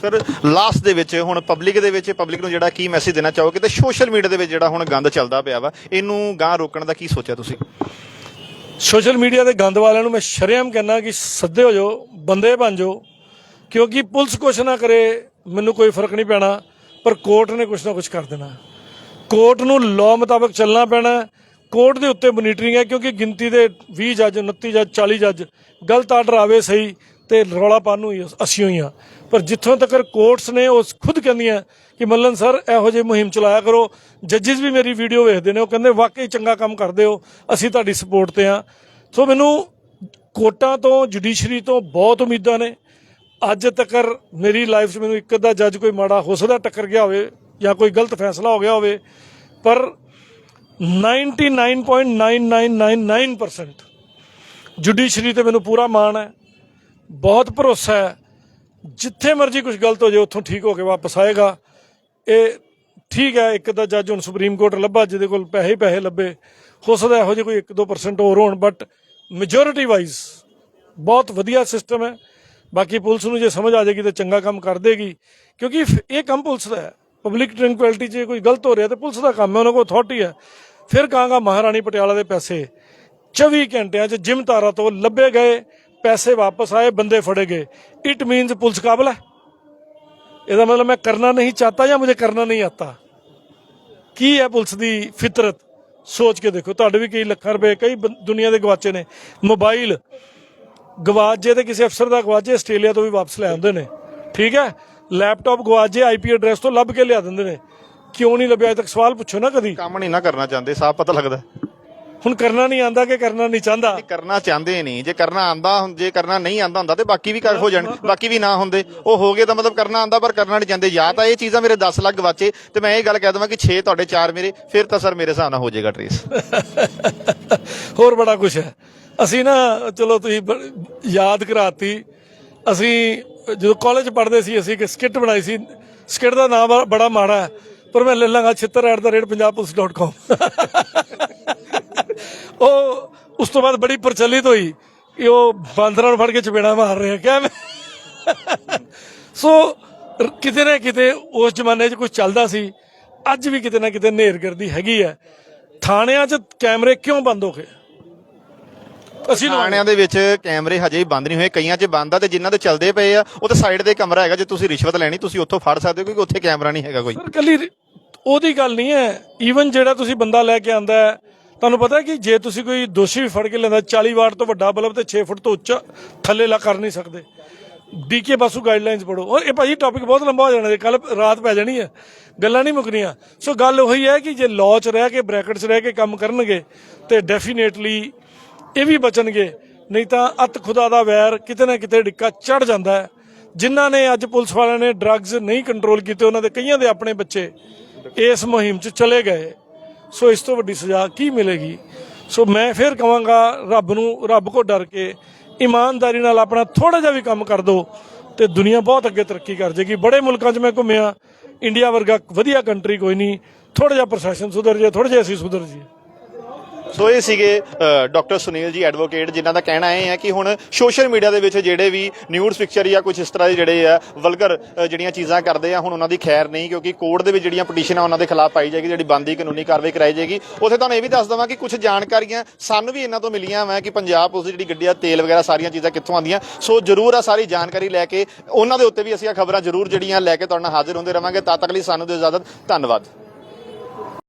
ਸਰ ਲਾਸਟ ਦੇ ਵਿੱਚ ਹੁਣ ਪਬਲਿਕ ਦੇ ਵਿੱਚ ਪਬਲਿਕ ਨੂੰ ਜਿਹੜਾ ਕੀ ਮੈਸੇਜ ਦੇਣਾ ਚਾਹੋਗੇ ਤੇ ਸੋਸ਼ਲ ਮੀਡੀਆ ਦੇ ਵਿੱਚ ਜਿਹੜਾ ਹੁਣ ਗੰਦ ਚੱਲਦਾ ਪਿਆ ਵਾ ਇਹਨੂੰ ਗਾਂ ਰੋਕਣ ਦਾ ਕੀ ਸੋਚਿਆ ਤੁਸੀਂ? ਸੋਸ਼ਲ ਮੀਡੀਆ ਦੇ ਗੰਦ ਵਾਲਿਆਂ ਨੂੰ ਮੈਂ ਸ਼ਰੇਆਮ ਕਹਿਣਾ ਕਿ ਸੱਦੇ ਹੋ ਜਾਓ ਬੰਦੇ ਬਣ ਜਾਓ ਕਿਉਂਕਿ ਪੁਲਿਸ ਕੁਛ ਨਾ ਕਰੇ ਮੈਨੂੰ ਕੋਈ ਫ਼ਰਕ ਨਹੀਂ ਪੈਣਾ, ਪਰ ਕੋਰਟ ਨੇ ਕੁਛ ਨਾ ਕੁਛ ਕਰ ਦੇਣਾ। ਕੋਰਟ ਨੂੰ ਲਾਅ ਮੁਤਾਬਕ ਚੱਲਣਾ ਪੈਣਾ ਕੋਰਟ ਦੇ ਉੱਤੇ ਮੋਨੀਟਰਿੰਗ ਹੈ, ਕਿਉਂਕਿ ਗਿਣਤੀ ਦੇ 20 ਜੱਜ 29 ਜੱਜ 40 ਜੱਜ, ਗਲਤ ਆਰਡਰ ਆਵੇ ਸਹੀ ਤੇ ਰੌਲਾ ਪਾਉਣ ਨੂੰ ਹੀ ਅਸੀਂ ਹੋਈ ਹਾਂ। ਪਰ ਜਿੱਥੋਂ ਤੱਕ ਕੋਰਟਸ ਨੇ ਉਹ ਖੁਦ ਕਹਿੰਦੀਆਂ ਕਿ ਮੱਲਨ ਸਰ ਇਹੋ ਜਿਹੀ ਮੁਹਿੰਮ ਚਲਾਇਆ ਕਰੋ। ਜੱਜਿਸ ਵੀ ਮੇਰੀ ਵੀਡੀਓ ਵੇਖਦੇ ਨੇ, ਉਹ ਕਹਿੰਦੇ, ਵਾਕਈ ਚੰਗਾ ਕੰਮ ਕਰਦੇ ਹੋ, ਅਸੀਂ ਤੁਹਾਡੀ ਸਪੋਰਟ ਤੇ ਆ ਸੋ ਮੈਨੂੰ ਕੋਰਟਾਂ ਤੋਂ ਜੁਡੀਸ਼ਰੀ ਤੋਂ ਬਹੁਤ ਉਮੀਦਾਂ ਨੇ। ਅੱਜ ਤੱਕ ਮੇਰੀ ਲਾਈਫ 'ਚ ਮੈਨੂੰ ਇੱਕ ਅੱਧਾ ਜੱਜ ਕੋਈ ਮਾੜਾ ਹੋ ਸਕਦਾ ਟੱਕਰ ਗਿਆ ਹੋਵੇ ਜਾਂ ਕੋਈ ਗਲਤ ਫੈਸਲਾ ਹੋ ਗਿਆ ਹੋਵੇ, ਪਰ 99.9999% ਜੁਡੀਸ਼ਰੀ ਤੇ ਮੈਨੂੰ ਪੂਰਾ ਮਾਣ ਹੈ, ਬਹੁਤ ਭਰੋਸਾ ਹੈ, ਜਿੱਥੇ ਮਰਜ਼ੀ ਕੁਝ ਗਲਤ ਹੋ ਜਾਏ ਉੱਥੋਂ ਠੀਕ ਹੋ ਕੇ ਵਾਪਸ ਆਏਗਾ। ਇਹ ਠੀਕ ਹੈ, ਇੱਕ ਦਾ ਜੱਜ ਹੁਣ ਸੁਪਰੀਮ ਕੋਰਟ ਲੱਭਾ, ਜਿਹਦੇ ਕੋਲ ਪੈਸੇ ਹੀ ਪੈਸੇ ਲੱਭੇ, ਹੋ ਸਕਦਾ ਇਹੋ ਜਿਹੇ ਕੋਈ 1-2% ਹੋਰ ਹੋਣ ਬਟ ਮੈਜੋਰਿਟੀ ਵਾਈਜ਼ ਬਹੁਤ ਵਧੀਆ ਸਿਸਟਮ ਹੈ। ਬਾਕੀ ਪੁਲਿਸ ਨੂੰ ਜੇ ਸਮਝ ਆ ਜਾਏਗੀ ਤਾਂ ਚੰਗਾ ਕੰਮ ਕਰ ਦੇਗੀ। ਕਿਉਂਕਿ ਇਹ ਕੰਮ ਪੁਲਿਸ ਦਾ ਹੈ। ਪਬਲਿਕ ਟ੍ਰੈਂਕੁਇਲਿਟੀ 'ਚ ਕੋਈ ਗਲਤ ਹੋ ਰਿਹਾ ਤੇ ਪੁਲਿਸ ਦਾ ਕੰਮ ਹੈ, ਉਹਨਾਂ ਕੋਲ ਅਥਾਰਟੀ ਹੈ। ਫਿਰ ਕਹਾਂਗਾ ਮਹਾਰਾਣੀ ਪਟਿਆਲਾ ਦੇ ਪੈਸੇ। 24 ਘੰਟਿਆਂ 'ਚ ਜਿਮ ਤਾਰਾ ਤੋਂ ਲੱਭੇ ਗਏ, ਪੈਸੇ ਵਾਪਸ ਆਏ, ਬੰਦੇ ਫੜੇ ਗਏ। ਇਟ ਮੀਨਸ ਪੁਲਿਸ ਕਾਬਲ ਹੈ। ਇਹਦਾ ਮਤਲਬ ਮੈਂ ਕਰਨਾ ਨਹੀਂ ਚਾਹਤਾ ਜਾਂ ਮੁਝੇ ਕਰਨਾ ਨਹੀਂ ਆਤਾ। ਕੀ ਹੈ ਪੁਲਿਸ ਦੀ ਫਿਤਰਤ? ਸੋਚ ਕੇ ਦੇਖੋ। ਤੁਹਾਡੇ ਵੀ ਕਈ ਲੱਖਾਂ ਰੁਪਏ ਕਈ ਬੰ- ਦੁਨੀਆ ਦੇ ਗਵਾਚੇ ਨੇ। ਮੋਬਾਈਲ ਗਵਾਚ ਜੇ ਤੇ ਕਿਸੇ ਅਫਸਰ ਦਾ ਗਵਾਚ ਜੇ ਆਸਟ੍ਰੇਲੀਆ ਤੋਂ ਵੀ ਵਾਪਸ ਲੈ ਆਉਂਦੇ ਨੇ। ਠੀਕ ਹੈ? ਲੈਪਟਾਪ ਗਵਾਚ ਜੇ ਆਈਪੀ ਐਡਰੈਸ ਤੋਂ ਲੱਭ ਕੇ ਲਿਆ ਦਿੰਦੇ ਨੇ। ਕਿਉਂ ਨਹੀਂ ਲੱਭਿਆ? ਅਜੇ ਤੱਕ ਸਵਾਲ ਪੁੱਛੋ ਨਾ ਕਦੀ। ਕੰਮ ਨਹੀਂ ਨਾ ਕਰਨਾ ਚਾਹੁੰਦੇ ਸਾਫ਼ ਪਤਾ ਲੱਗਦਾ। ਹੁਣ ਕਰਨਾ ਨਹੀਂ ਆਂਦਾ ਕਿ ਕਰਨਾ ਨਹੀਂ ਚਾਹੁੰਦਾ? ਇਹ ਕਰਨਾ ਚਾਹੁੰਦੇ ਨਹੀਂ। ਜੇ ਕਰਨਾ ਆਂਦਾ ਹੁੰ- ਜੇ ਕਰਨਾ ਨਹੀਂ ਆਂਦਾ ਹੁੰਦਾ ਤੇ ਬਾਕੀ ਵੀ ਕਰ ਹੋ ਜਾਣ ਬਾਕੀ ਵੀ ਨਾ ਹੁੰਦੇ। ਉਹ ਹੋ ਗਏ ਤਾਂ ਮਤਲਬ ਕਰਨਾ ਆਂਦਾ ਪਰ ਕਰਨਾ ਨਹੀਂ ਚਾਹੁੰਦੇ। ਜਾਂ ਤਾਂ ਇਹ ਚੀਜ਼ਾਂ ਮੇਰੇ 10 ਲੱਖ ਗਵਾਚੇ ਤੇ ਮੈਂ ਇਹ ਗੱਲ ਕਹਿ ਦਵਾਂ ਕਿ 6 ਤੁਹਾਡੇ 4 ਮੇਰੇ ਫਿਰ ਤਾਂ ਸਰ ਮੇਰੇ ਹਿਸਾਬ ਨਾਲ ਹੋ ਜਾਏਗਾ ਟ੍ਰੇਸ ਹੋਰ ਬੜਾ ਕੁਝ ਹੈ। ਅਸੀਂ ਨਾ, ਚਲੋ ਤੁਸੀਂ ਯਾਦ ਕਰਾਤੀ। ਅਸੀਂ ਜਦੋਂ ਕਾਲਜ ਪੜ੍ਹਦੇ ਸੀ, ਅਸੀਂ ਇੱਕ ਸਕਿੱਟ ਬਣਾਈ ਸੀ। ਸਕਿੱਟ ਦਾ ਨਾਮ ਬੜਾ- ਮਾੜਾ ਹੈ, ਪਰ ਮੈਂ ਲੈ ਲਾਂਗਾ chittar@punjabpolice.com ਉਹ ਉਸ ਤੋਂ ਬਾਅਦ ਬੜੀ ਪ੍ਰਚਲਿਤ ਹੋਈ ਕਿ ਉਹ ਬਾਂਦਰਾਂ ਨੂੰ ਫੜ ਕੇ ਚਪੇੜਾ ਮਾਰ ਰਹੇ ਆ ਮੈਂ? ਸੋ ਕਿਤੇ ਨਾ ਕਿਤੇ ਉਸ ਜ਼ਮਾਨੇ 'ਚ ਕੁਝ ਚੱਲਦਾ ਸੀ। ਅੱਜ ਵੀ ਕਿਤੇ ਨਾ ਕਿਤੇ ਨੇਰਗਰਦੀ ਹੈਗੀ ਹੈ। ਥਾਣਿਆਂ 'ਚ ਕੈਮਰੇ ਕਿਉਂ ਬੰਦ ਹੋ ਗਏ? ਅਸੀਂ ਥਾਣਿਆਂ ਦੇ ਵਿੱਚ ਕੈਮਰੇ ਹਜੇ ਵੀ ਬੰਦ ਨਹੀਂ ਹੋਏ। ਕਈਆਂ 'ਚ ਬੰਦ ਆ ਤੇ ਜਿਨ੍ਹਾਂ ਦੇ ਚੱਲਦੇ ਪਏ ਆ ਉਹ ਤਾਂ ਸਾਈਡ ਤੇ ਕਮਰਾ ਹੈਗਾ ਜੇ ਤੁਸੀਂ ਰਿਸ਼ਵਤ ਲੈਣੀ ਤੁਸੀਂ ਉੱਥੋਂ ਫੜ ਸਕਦੇ ਹੋ ਕਿਉਂਕਿ ਉੱਥੇ ਕੈਮਰਾ ਨਹੀਂ ਹੈਗਾ ਕੋਈ। ਸਰ ਕੱਲੀ ਉਹਦੀ ਗੱਲ ਨਹੀਂ ਹੈ। ਈਵਨ ਜਿਹੜਾ ਤੁਸੀਂ ਬੰਦਾ ਲੈ ਕੇ ਆਂਦਾ ਹੈ ਤੁਹਾਨੂੰ ਪਤਾ ਕਿ ਜੇ ਤੁਸੀਂ ਕੋਈ ਦੋਸ਼ੀ ਵੀ ਫੜ ਕੇ ਲੈਂਦਾ 40 ਵਾਟ ਤੋਂ ਵੱਡਾ ਬਲਬ ਤੇ 6 ਫੁੱਟ ਤੋਂ ਉੱਚਾ ਥੱਲੇ ਲਾ ਕਰ ਨਹੀਂ ਸਕਦੇ। ਡੀਕੇ ਬਾਸੂ ਗਾਈਡਲਾਈਨਸ ਪੜੋ ਉਹ ਇਹ ਭਾਜੀ ਟੌਪਿਕ ਬਹੁਤ ਲੰਬਾ ਹੋ ਜਾਣਾ ਕੱਲ ਰਾਤ ਪੈ ਜਾਣੀ ਹੈ। ਗੱਲਾਂ ਨਹੀਂ ਮੁੱਕਣੀਆਂ। ਸੋ ਗੱਲ ਉਹੀ ਹੈ ਕਿ ਜੇ ਲਾਅ 'ਚ ਰਹਿ ਕੇ ਬ੍ਰੈਕਟਸ ਰਹਿ ਕੇ ਕੰਮ ਕਰਨਗੇ ਤੇ ਡੈਫੀਨੇਟਲੀ ਇਹ ਵੀ ਬਚਣਗੇ। ਨਹੀਂ ਤਾਂ ਅਤ ਖੁਦਾ ਦਾ ਵੈਰ ਕਿਤੇ ਨਾ ਕਿਤੇ ਡਿੱਕਾ ਚੜ ਜਾਂਦਾ ਹੈ। ਜਿਨ੍ਹਾਂ ਨੇ ਅੱਜ ਪੁਲਿਸ ਵਾਲਿਆਂ ਨੇ ਡਰੱਗਸ ਨਹੀਂ ਕੰਟਰੋਲ ਕੀਤੇ, ਉਹਨਾਂ ਦੇ ਕਈਆਂ ਦੇ ਆਪਣੇ ਬੱਚੇ ਇਸ ਮੁਹਿੰਮ 'ਚ ਚਲੇ ਗਏ। ਸੋ ਇਸ ਤੋਂ ਵੱਡੀ ਸਜ਼ਾ ਕੀ ਮਿਲੇਗੀ? ਸੋ ਮੈਂ ਫਿਰ ਕਹਾਂਗਾ, ਰੱਬ ਨੂੰ, ਰੱਬ ਕੋ ਡਰ ਕੇ ਇਮਾਨਦਾਰੀ ਨਾਲ ਆਪਣਾ ਥੋੜਾ ਜਿਹਾ ਵੀ ਕੰਮ ਕਰ ਦੋ ਤੇ ਦੁਨੀਆ ਬਹੁਤ ਅੱਗੇ ਤਰੱਕੀ ਕਰ ਜਾਏਗੀ ਬੜੇ ਮੁਲਕਾਂ 'ਚ ਮੈਂ ਘੁੰਮਿਆ। ਇੰਡੀਆ ਵਰਗਾ ਵਧੀਆ ਕੰਟਰੀ ਕੋਈ ਨਹੀਂ। ਥੋੜਾ ਜਿਹਾ ਪ੍ਰਸ਼ਾਸਨ ਸੁਧਰ ਜੇ ਥੋੜੇ ਜਿਹਾ ਅਸੀਂ ਸੁਧਰ ਜੀ ਸੋ ਇਹ ਸੀਗੇ ਡਾਕਟਰ ਸੁਨੀਲ ਜੀ ਐਡਵੋਕੇਟ ਜਿਨ੍ਹਾਂ ਦਾ ਕਹਿਣਾ ਇਹ ਹੈ ਕਿ ਹੁਣ ਸੋਸ਼ਲ ਮੀਡੀਆ ਦੇ ਵਿੱਚ ਜਿਹੜੇ ਵੀ ਨਿਊਡਸ ਪਿਕਚਰ ਜਾਂ ਕੁਝ ਇਸ ਤਰ੍ਹਾਂ ਦੇ ਜਿਹੜੇ ਆ ਵਲਗਰ ਜਿਹੜੀਆਂ ਚੀਜ਼ਾਂ ਕਰਦੇ ਆ, ਹੁਣ ਉਹਨਾਂ ਦੀ ਖੈਰ ਨਹੀਂ, ਕਿਉਂਕਿ ਕੋਰਟ ਦੇ ਵਿੱਚ ਜਿਹੜੀਆਂ ਪਟੀਸ਼ਨਾਂ ਉਹਨਾਂ ਦੇ ਖਿਲਾਫ ਪਾਈ ਜਾਏਗੀ, ਜਿਹੜੀ ਬੰਦੀ ਕਾਨੂੰਨੀ ਕਾਰਵਾਈ ਕਰਾਈ ਜਾਏਗੀ। ਉਥੇ ਤੁਹਾਨੂੰ ਇਹ ਵੀ ਦੱਸ ਦਵਾਂ ਕਿ ਕੁਝ ਜਾਣਕਾਰੀਆਂ ਸਾਨੂੰ ਵੀ ਇਹਨਾਂ ਤੋਂ ਮਿਲੀਆਂ ਵਾ ਕਿ ਪੰਜਾਬ ਪੁਲਿਸ ਦੀ ਜਿਹੜੀ ਗੱਡੀ ਆ, ਤੇਲ ਵਗੈਰਾ ਸਾਰੀਆਂ ਚੀਜ਼ਾਂ ਕਿੱਥੋਂ ਆਉਂਦੀਆਂ। ਸੋ ਜਰੂਰ ਆ ਸਾਰੀ ਜਾਣਕਾਰੀ ਲੈ ਕੇ, ਉਹਨਾਂ ਦੇ ਉੱਤੇ ਵੀ ਅਸੀਂ ਆ ਖਬਰਾਂ ਜਰੂਰ ਜਿਹੜੀਆਂ ਲੈ ਕੇ ਤੁਹਾਡੇ ਨਾਲ ਹਾਜ਼ਰ ਹੁੰਦੇ ਰਵਾਂਗੇ। ਤਦ ਤੱਕ ਲਈ ਸਾਨੂੰ ਦਿਓ ਇਜਾਜ਼ਤ। ਧੰਨਵਾਦ।